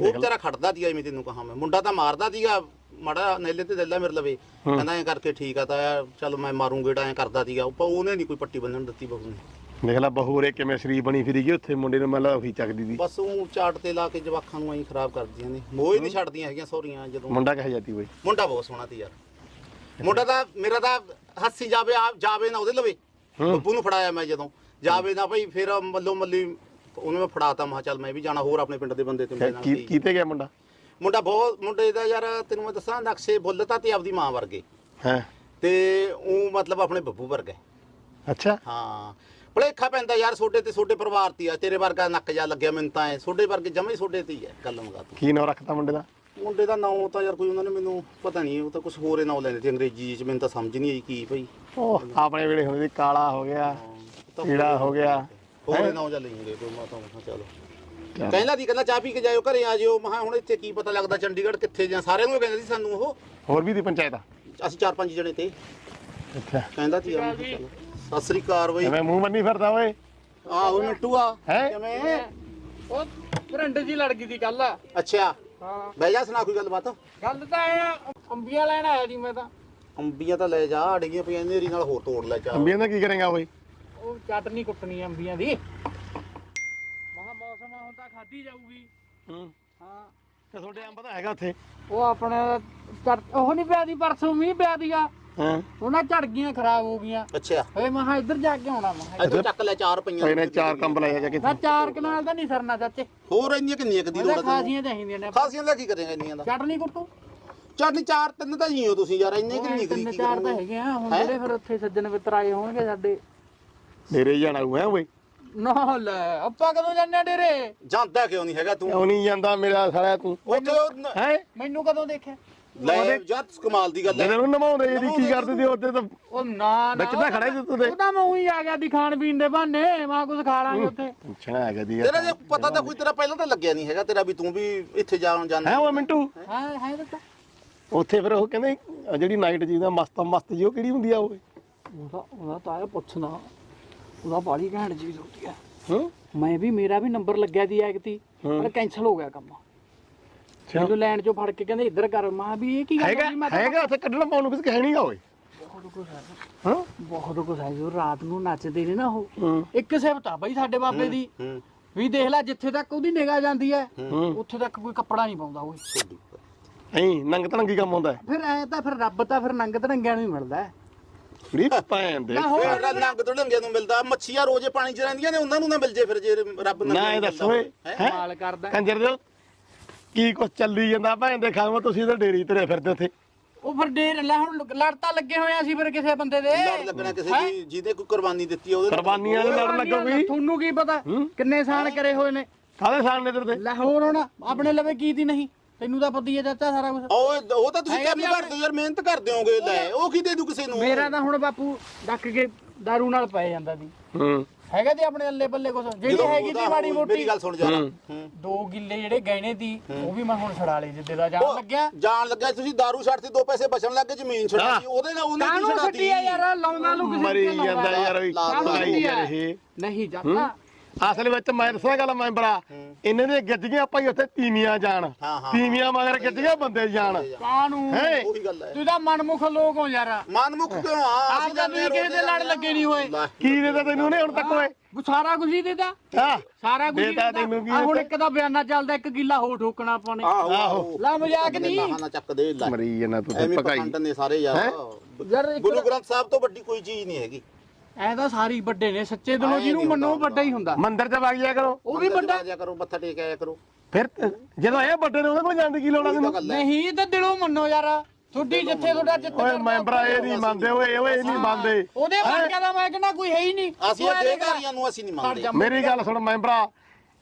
ਉਹ ਵਿਚਾਰਾ ਖੜਦਾ ਸੀਗਾ ਐਵੇਂ ਤੈਨੂੰ ਕਹਾਂ ਮੈਂ। ਮੁੰਡਾ ਤਾਂ ਮਾਰਦਾ ਸੀਗਾ ਮੜਾ ਨੇਲੇ ਤੇ ਦੱਲਾ ਮੇਰੇ ਲਵੇ। ਕਹਿੰਦਾ ਐ ਕਰਕੇ ਠੀਕ ਆ ਤਾਂ ਚੱਲ ਮੈਂ ਮਾਰੂ ਗੇੜਾ ਐ ਕਰਦਾ ਸੀਗਾ। ਉਹ ਉਹਨੇ ਨਹੀਂ ਕੋਈ ਪੱਟੀ ਬੰਨਣ ਦਿੱਤੀ ਬਹੂ ਨੇ। ਦੇਖ ਲੈ ਬਹੂਰੇ ਕਿਵੇਂ ਸ਼ਰੀਫ ਬਣੀ ਫਿਰੀ ਗਈ ਉੱਥੇ ਮੁੰਡੇ ਨੂੰ ਮਤਲਬ ਉਹੀ ਚੱਕਦੀ ਦੀ। ਬਸ ਉਹ ਚਾਟ ਤੇ ਲਾ ਕੇ ਜਵਾਖਾਂ ਨੂੰ ਐਂ ਖਰਾਬ ਕਰਦੀਆਂ ਨੇ। ਮੋਹ ਹੀ ਨਹੀਂ ਛੱਡਦੀਆਂ ਹੈਗੀਆਂ ਸੌਰੀਆਂ ਜਦੋਂ। ਮੁੰਡਾ ਕਹੇ ਜਾਂਦੀ ਬਈ? ਮੁੰਡਾ ਬਹੁਤ ਸੋਹਣਾ ਸੀ ਯਾਰ। ਮੁੰਡਾ ਤਾਂ ਮੇਰਾ ਤਾਂ ਹੱਸੀ ਜਾਵੇ ਆ ਜਾਵੇ ਨਾ ਉਹਦੇ ਲਵੇ। ਬੱਬੂ ਨੂੰ ਫੜਾਇਆ ਮੈਂ ਜਦੋਂ। ਜਾਵੇ ਨਾ ਭਾਈ ਫਿਰ ਮੱਲੋ ਮੱਲੀ ਉਹਨੂੰ ਮੈਂ ਫੜਾਤਾ ਮਾ ਚੱਲ ਮੈਂ ਵੀ ਜਾਣਾ ਹੋਰ ਆਪਣੇ ਪਿੰਡ ਦੇ ਬੰਦੇ ਤੇ ਮੇਰੇ ਨਾਲ ਕੀ। ਕੀਤੇ ਗਿਆ ਮੁੰਡਾ? ਮੁੰਡਾ ਬਹੁਤ ਮੁੰਡੇ ਦਾ ਯਾਰ ਤੈਨੂੰ ਮੈਂ ਦੱਸਾਂ ਨਕਸ਼ੇ ਬੁੱਲਤਾ ਤੇ ਆਪਦੀ ਮਾਂ ਵਰਗੇ। ਹੈ। ਤੇ ਉਹ ਮਤਲਬ ਆਪਣੇ ਬੱਬੂ ਵਰਗੇ। ਅੱਛਾ। ਹਾਂ। ਭੁਲੇਖਾ ਪੈਂਦਾ ਯਾਰ ਛੋਡੇ ਤੇ ਛੋਡੇ ਪਰਿਵਾਰ ਤੇ ਆ ਤੇਰੇ ਵਰਗਾ ਨੱਕ ਜਾ ਲੱਗਿਆ ਮੈਨੂੰ ਤਾਂ ਐ। ਛੋਡੇ ਵਰਗੇ ਜਮੇ ਛੋਡੇ ਤੇ ਹੀ ਐ ਗੱਲ ਮਗਾ ਤੂੰ ਕੀ ਨਾਂ ਰੱਖਤਾ ਮੁੰਡੇ ਦਾ? ਮੁੰਡੇ ਦਾ ਨਾਮ ਤਾਂ ਯਾਰ ਕੋਈ ਉਹਨਾਂ ਨੇ ਮੈਨੂੰ ਪਤਾ ਨਹੀਂ ਉਹ ਤਾਂ ਕੁਝ ਹੋਰ ਹੀ ਨਾਮ ਲੈਂਦੇ ਤੇ ਅੰਗਰੇਜ਼ੀ ਚ ਮੈਨੂੰ ਤਾਂ ਸਮਝ ਨਹੀਂ ਆਈ ਕੀ ਭਾਈ ਉਹ ਆਪਣੇ ਵੇਲੇ ਹੁੰਦੇ ਸੀ ਕਾਲਾ ਹੋ ਗਿਆ ਕੀੜਾ ਹੋ ਗਿਆ। ਹੋਰ ਨਾਮ ਜਾ ਲੈਂਗੇ ਕੋਈ ਮਾਤਾ ਮਾ ਚਲੋ। ਕਹਿੰਦਾ ਦੀ ਕਹਿੰਦਾ ਚਾਹ ਪੀ ਕੇ ਜਾਇਓ ਘਰੇ ਆ ਜਿਓ ਮਹਾ ਹੁਣ ਇੱਥੇ ਕੀ ਪਤਾ ਲੱਗਦਾ ਚੰਡੀਗੜ੍ਹ ਕਿੱਥੇ ਜਾਂ ਸਾਰਿਆਂ ਨੂੰ ਕਹਿੰਦਾ ਸੀ ਸਾਨੂੰ ਉਹ। ਹੋਰ ਵੀ ਦੀ ਪੰਚਾਇਤ ਆ? ਅਸੀਂ ਚਾਰ ਪੰਜ ਜਣੇ ਤੇ। ਅੱਛਾ। ਕਹਿੰਦਾ ਸੀ ਚਲੋ। ਸਤਿ ਸ੍ਰੀ ਅਕਾਲ ਬਈ। ਐਵੇਂ ਮੂੰਹ ਮੰਨੀ ਫਿਰਦਾ ਓਏ? ਆਹੋ ਮਿੱਟੂ ਆ। ਹੈਂ? ਕਿਵੇਂ? ਉਹ ਫਰੰਡ ਜੀ ਲੜ ਗਈ ਦੀ ਕੱਲ ਅੱਛਾ। ਹਾਂ। ਬਹਿ ਜਾ ਸੁਣਾ ਕੋਈ ਗੱਲਬਾਤ। ਗੱਲ ਤਾਂ ਆ ਅੰਬੀਆਂ ਲੈਣ ਆਇਆ ਸੀ ਮੈਂ ਤਾਂ। ਅੰਬੀਆਂ ਤਾਂ ਲੈ ਜਾ ਡਿੱਗੀਆਂ ਪਈਆਂ ਨੇਰੀ ਨਾਲ ਹੋਰ ਤੋੜ ਲੈ ਜਾ। ਅੰਬੀਆਂ ਦਾ ਕੀ ਕਰੇਗਾ ਓਏ? ਉਹ ਚਟਨੀ ਕੁੱਟਣੀ ਆ ਅੰਬੀਆਂ ਦੀ। ਮਹਾ ਮੌਸਮ ਹੁਣ ਤਾਂ ਖਾਧੀ ਜਾਊਗੀ। ਹੂੰ। ਹਾਂ। ਤੇ ਤੁਹਾਡੇ ਅੰਬ ਤਾਂ ਹੈਗਾ ਉੱਥੇ। ਉਹ ਆਪਣੇ ਉਹ ਨਹੀਂ ਪਿਆ ਦੀ ਪਰਸੋਂ ਮੀਂਹ ਪਿਆ ਦੀਗਾ ਹਾਂ। ਉਹਨਾਂ ਝੜ ਗਈਆਂ ਖਰਾਬ ਹੋ ਗਈਆਂ। ਅੱਛਾ। ਓਏ ਮਹਾ ਇੱਧਰ ਜਾ ਕੇ ਆਉਣਾ ਮਹਾ ਇੱਥੋਂ ਚੱਕ ਲੈ ਚਾਰ ਪਈਆਂ। ਇਹਨੇ ਚਾਰ ਕੰਬ ਲਾਇਆ ਜਾ ਕੇ ਨਾ ਚਾਰ ਕਨਾਲ ਤਾਂ ਨਹੀਂ ਸਰਨਾ ਚਾਚੇ। ਹੋਰ ਇੰਨੀਆਂ ਕਿੰਨੀਆਂ ਕਦੀ ਲੋੜ ਖਾਸੀਆਂ ਚਾਹੀਦੀਆਂ ਨੇ। ਖਾਸੀਆਂ ਦਾ ਕੀ ਕਰੇਗਾ ਇੰਨੀਆਂ ਦਾ? ਚਟਨੀ ਕੁੱਟੂ? ਚਟਨੀ ਚਾਰ ਤਿੰਨ ਤਾਂ ਹੀ ਹੋ ਤੁਸੀਂ ਯਾਰ ਇੰਨੇ ਕਿੰਨੀ ਕਦੀ ਤਿੰਨ ਕੀ ਚਾਰ ਤਾਂ ਹੈਗੇ ਆ ਹੁਣ? ਜਿਹੜੇ ਫਿਰ ਉੱਥੇ ਸੱਜਣ ਮਿੱਤਰ ਆਏ ਹੋਣਗੇ ਸਾਡੇ। ਡੇਰੇ ਜਾਣਾ ਹੂੰ ਹੈ ਓਏ? ਨਾ ਲੈ ਆਪਾਂ ਕਦੋਂ ਜਾਂਦੇ ਆ ਡੇਰੇ? ਜਾਂਦਾ ਕਿਉਂ ਨਹੀਂ ਹੈਗਾ ਤੂੰ? ਕਿਉਂ ਨਹੀਂ ਜਾਂਦਾ ਮੇਰਾ ਸਾਲਿਆ ਤੂੰ? ਉੱਥੇ ਹੈ? ਮੈਨੂੰ ਕਦੋਂ ਦੇਖਿਆ? ਲੈ ਜੱਤ ਕਮਾਲ ਦੀ ਗੱਲ ਹੈ। ਜਦੋਂ ਨੂੰ ਨਮਾਉਂਦੇ ਜਿਹੜੀ ਕੀ ਕਰਦੇ ਸੀ ਉਹਦੇ ਤਾਂ ਉਹ ਨਾ ਨਾ ਵਿੱਚ ਤਾਂ ਖੜਾ ਸੀ ਤੂੰ ਤੇ। ਉਹ ਤਾਂ ਮੈਂ ਉਹੀ ਆ ਗਿਆ ਦੀ ਖਾਣ ਪੀਣ ਦੇ ਬਹਾਨੇ ਮਾਂ ਕੁਝ ਖਾ ਲਾਂਗੇ ਉੱਥੇ। ਪੁੱਛਣਾ ਹੈਗਾ ਦੀ ਤੇਰਾ ਜੇ ਪਤਾ ਤਾਂ ਕੋਈ ਤੇਰਾ ਪਹਿਲਾਂ ਤਾਂ ਲੱਗਿਆ ਨਹੀਂ ਹੈਗਾ ਤੇਰਾ ਵੀ ਤੂੰ ਵੀ ਇੱਥੇ ਜਾਣ ਜਾਂਦਾ ਹੈ ਓਏ ਮਿੰਟੂ? ਹਾਂ ਹੈ ਤਾਂ ਉੱਥੇ ਫਿਰ ਉਹ ਕਹਿੰਦੇ ਆਹ ਜਿਹੜੀ ਨਾਈਟ ਜੀ ਦਾ ਮਸਤ ਮਸਤ ਜੀ ਉਹ ਕਿਹੜੀ ਹੁੰਦੀ ਆ ਓਏ ਉਹਦਾ ਉਹਦਾ ਤਾਂ ਆਇਆ ਪੁੱਛਣਾ ਉਹਦਾ ਬਾਲੀ ਘੈਂਟ ਚੀਜ਼ ਹੁੰਦੀ ਆ। ਹੂੰ। ਮੈਂ ਵੀ ਮੇਰਾ ਵੀ ਨੰਬਰ ਲੱਗਿਆ ਦੀ ਐਕਤੀ ਪਰ ਕੈਨਸਲ ਹੋ ਗਿਆ ਕੰਮ। ਮੈਨੂੰ ਲੈਣ ਚੋਂ ਫੜ ਕੇ ਕਹਿੰਦੇ ਇੱਧਰ ਕਰ। ਮਾਂ ਵੀ ਇਹ ਕੀ ਗੱਲ ਹੈਗਾ ਹੋਈ ਮੈਂ ਤਾਂ ਹੈਗਾ ਉੱਥੇ ਕੱਢਣਾ ਪਾਉਣ ਨੂੰ ਕੁਝ ਕਹਿ ਨਹੀਂਗਾ ਓਏ। ਹਾਂ? ਬਹੁਤ ਕੁਝ ਹੈ ਜੋ ਰਾਤ ਨੂੰ ਨੱਚਦੇ ਨੇ ਨਾ ਉਹ ਹੂੰ। ਇੱਕ ਸਿਫਤ ਆ ਬਈ ਸਾਡੇ ਬਾਬੇ ਦੀ। ਹੂੰ। ਵੀ ਦੇਖ ਲੈ ਜਿੱਥੇ ਤੱਕ ਉਹਦੀ ਨਿਗਾਹ ਜਾਂਦੀ ਹੈ ਹੂੰ। ਉੱਥੇ ਤੱਕ ਕੋਈ ਕੱਪੜਾ ਨਹੀਂ ਪਾਉਂਦਾ ਉਹ ਨਹੀਂ ਨੰਗ ਤਨੰਗੀ ਕੰਮ ਹੁੰਦਾ ਫਿਰ ਐ ਤਾਂ ਫਿਰ ਰੱਬ ਤਾਂ ਫਿਰ ਨੰਗ ਧੜੰਗਿਆਂ ਨੂੰ ਹੀ ਮਿਲਦਾ ਹੈ। ਰੀ ਭੈਣ ਦੇ ਹੋਰ। ਨੰਗ ਧੜੰਗਿਆਂ ਨੂੰ ਮਿਲਦਾ। ਮੱਛੀਆਂ ਰੋਜ਼ੇ ਪਾਣੀ 'ਚ ਰਹਿੰਦੀਆਂ ਨੇ ਉਹਨਾਂ ਨੂੰ ਨਾ ਮਿਲ ਜੇ ਫਿਰ ਜੇ ਰੱਬ ਨਾ ਇਹ ਦੱਸ ਓਏ ਹੈਂ? ਹੈਂ? ਮਾਲ ਕਰਦਾ। ਕੰਜਰ ਦੇ ਕੀ ਕੁਛ ਚੱਲੀ ਜਾਂਦਾ? ਭੈਣ ਦੇ ਖਾਵਾਂ ਤੁਸੀਂ ਤਾਂ ਡੇਰੀ ਤੁਰੇ ਫਿਰਦੇ ਉੱਥੇ। ਉਹ ਫਿਰ ਡੇਰ ਲੈ ਹੁਣ ਲੜ ਤਾਂ ਲੱਗੇ ਹੋਏ ਆ ਸੀ ਫਿਰ ਕਿਸੇ ਬੰਦੇ ਦੇ। ਲੜ ਲੱਗਣਾ ਕਿਸੇ ਦੀ ਜਿਹਦੇ ਕੋਈ ਕੁਰਬਾਨੀ ਦਿੱਤੀ ਆ ਉਹਦੇ ਨਾਲ। ਕੁਰਬਾਨੀਆਂ ਦੇ ਲੜ ਲੱਗੋਗੀ ਤੁਹਾਨੂੰ ਕੀ ਪਤਾ? ਕਿੰਨੇ ਸਾਲ ਕਰੇ ਹੋਏ ਨੇ? ਕਾਹਦੇ ਸਾਲ ਨੇ ਤੇਰੇ ਤੇ? ਲੈ ਹੋਰ ਹੁਣ ਆਪਣੇ ਲਵੇ ਕੀ ਦੀ ਨਹੀਂ? ਤੈਨੂੰ ਤਾਂ ਪਤਾ ਹੀ ਚਾਚਾ ਸਾਰਾ ਕੁਝ ਉਹ ਉਹ ਤਾਂ ਤੁਸੀਂ ਕੰਮ ਕਰਦੇ ਹੋ ਯਾਰ ਮਿਹਨਤ ਕਰਦੇ ਹੋਗੇ ਲੈ ਉਹ ਕੀ ਦੇ ਦੂ ਕਿਸੇ ਨੂੰ? ਮੇਰਾ ਤਾਂ ਹੁਣ ਬਾਪੂ ਡੱਕ ਕੇ ਦਾਰੂ ਨਾਲ ਪੈ ਜਾਂਦਾ ਸੀ ਹੂੰ। ਹੈਗਾ ਤੇ ਆਪਣੇ ਅੱਲੇ ਬੱਲੇ ਕੁਛ? ਜਿਹੜੀ ਹੈਗੀ ਤੀ ਮਾੜੀ ਮੋਟੀ। ਮੇਰੀ ਗੱਲ ਸੁਣ ਜਰਾ ਦੋ ਗਿੱਲੇ ਜਿਹੜੇ ਗਹਿਣੇ ਦੀ ਉਹ ਵੀ ਮੈਂ ਹੁਣ ਛੜਾ ਲਏ ਜਿੱਦੇ ਦਾ ਜਾਣ ਲੱਗਿਆ। ਜਾਣ ਲੱਗਿਆ ਤੁਸੀਂ ਦਾਰੂ ਛੱਡਤੀ ਦੋ ਪੈਸੇ ਬਚਣ ਲੱਗੇ ਜ਼ਮੀਨ ਛੱਡਤੀ ਉਹਦੇ ਨਾਲ ਉਹਨੇ ਕੀ ਕਾਹਨੂੰ ਛੱਡਤੀ? ਛੱਡੀ ਆ ਯਾਰ ਲਾਉਂਦਾ ਨੂੰ ਕਿਸੇ ਮਰੀ। ਜਾਂਦਾ ਯਾਰ ਵੀ? ਯਾਰ ਇਹ। ਨਹੀਂ ਜਾਂਦਾ। ਅਸਲ ਵਿੱਚ ਮੈਂ ਦੱਸਾਂ ਗੱਲ ਮੈਂਬਰਾ ਇਹਨਾਂ ਦੀਆਂ ਗੱਡੀਆਂ ਭਾਈ ਉੱਥੇ ਤੀਵੀਆਂ ਜਾਣ। ਹਾਂ, ਹਾਂ। ਤੀਵੀਆਂ ਮਗਰ ਗੱਡੀਆਂ ਬੰਦੇ ਜਾਣ। ਕਾਹਨੂੰ? ਹੈ? ਉਹੀ ਗੱਲ ਹੈ। ਤੂੰ ਤਾਂ ਮਨਮੁਖ ਲੋਕ ਹੋ ਯਾਰ। ਮਨਮੁਖ ਕਿਉਂ? ਆ ਆਪ ਨਹੀਂ ਕਿਸੇ ਦੇ ਲੜ ਲੱਗੇ ਨਹੀਂ ਹੋਏ। ਕੀ ਦੇ ਤੈਨੂੰ ਨੇ ਹੁਣ ਤੱਕ ਓਏ? ਸਾਰਾ ਕੁਝ ਹੀ ਦੇਦਾ ਹਾਂ। ਸਾਰਾ ਕੁਝ ਹੀ ਦੇਤਾ ਦੇਤਾ। ਤੈਨੂੰ ਕੀ ਹੁਣ ਦਿੱਤਾ? ਇੱਕ ਦਾ ਬਿਆਨਾ ਚੱਲਦਾ ਇੱਕ ਗਿੱਲਾ ਹੋ ਠੋਕਣਾ ਆਪਾਂ ਨੇ। ਆਹੋ ਆਹੋ। ਲਾ ਮਜ਼ਾਕ ਨਹੀਂ। ਨਾ ਚੱਕ ਦੇ ਲੈ। ਮਰੀ ਜਾਣਾ ਤੂੰ ਤੇ ਐਵੇਂ ਪਕਾਈ ਪਖੰਡ ਨੇ ਸਾਰੇ ਯਾਰ। ਯਾਰ ਇੱਕ ਗੁਰੂ ਗ੍ਰੰਥ ਸਾਹਿਬ ਤੋਂ ਵੱਡੀ ਕੋਈ ਚੀਜ਼ ਨਹੀਂ ਹੈਗੀ। ਐ ਤਾਂ ਸਾਰੀ ਵੱਡੇ ਨੇ ਸੱਚੇ ਦਿਲੋਂ ਜਿਹਨੂੰ ਮੰਨੋ ਵੱਡਾ ਹੀ ਹੁੰਦਾ। ਮੰਦਿਰ ਚ ਵਗ ਜਾਇਆ ਕਰੋ। ਉਹ ਵੀ ਵੱਡਾ। ਜਾ ਕਰੋ ਮੱਥਾ ਟੇਕ ਆਇਆ ਕਰੋ। ਫਿਰ ਤੇ- ਜਦੋਂ ਇਹ ਵੱਡੇ ਨੇ ਉਹਦੇ ਕੋਲ ਜਾਣ ਦੀ ਕੀ ਲੋੜ ਆ ਇਹ ਤਾਂ ਤੈਨੂੰ? ਨਹੀਂ ਤਾਂ ਦਿਲੋਂ ਮੰਨੋ ਯਾਰ ਤੁਹਾਡੀ ਜਿੱਥੇ ਤੁਹਾਡਾ ਜਿੱਥੇ ਓਏ ਮੈਂਬਰਾ ਇਹ ਨਹੀਂ ਮੰਨਦੇ ਓਏ ਓਏ ਇਹ ਨਹੀਂ ਮੰਨਦੇ। ਉਹਦੇ ਵਰਗਾ ਦਾ ਮੈਂ ਕਹਿੰਦਾ ਕੋਈ ਹੈ ਹੀ ਨਹੀਂ। ਅਸੀਂ ਤੂੰ ਐਂ ਦੇਖ ਨੂੰ ਅਸੀਂ ਨਹੀਂ ਮੰਨਦੇ। ਮੇਰੀ ਗੱਲ ਸੁਣ ਮੈਂਬਰਾ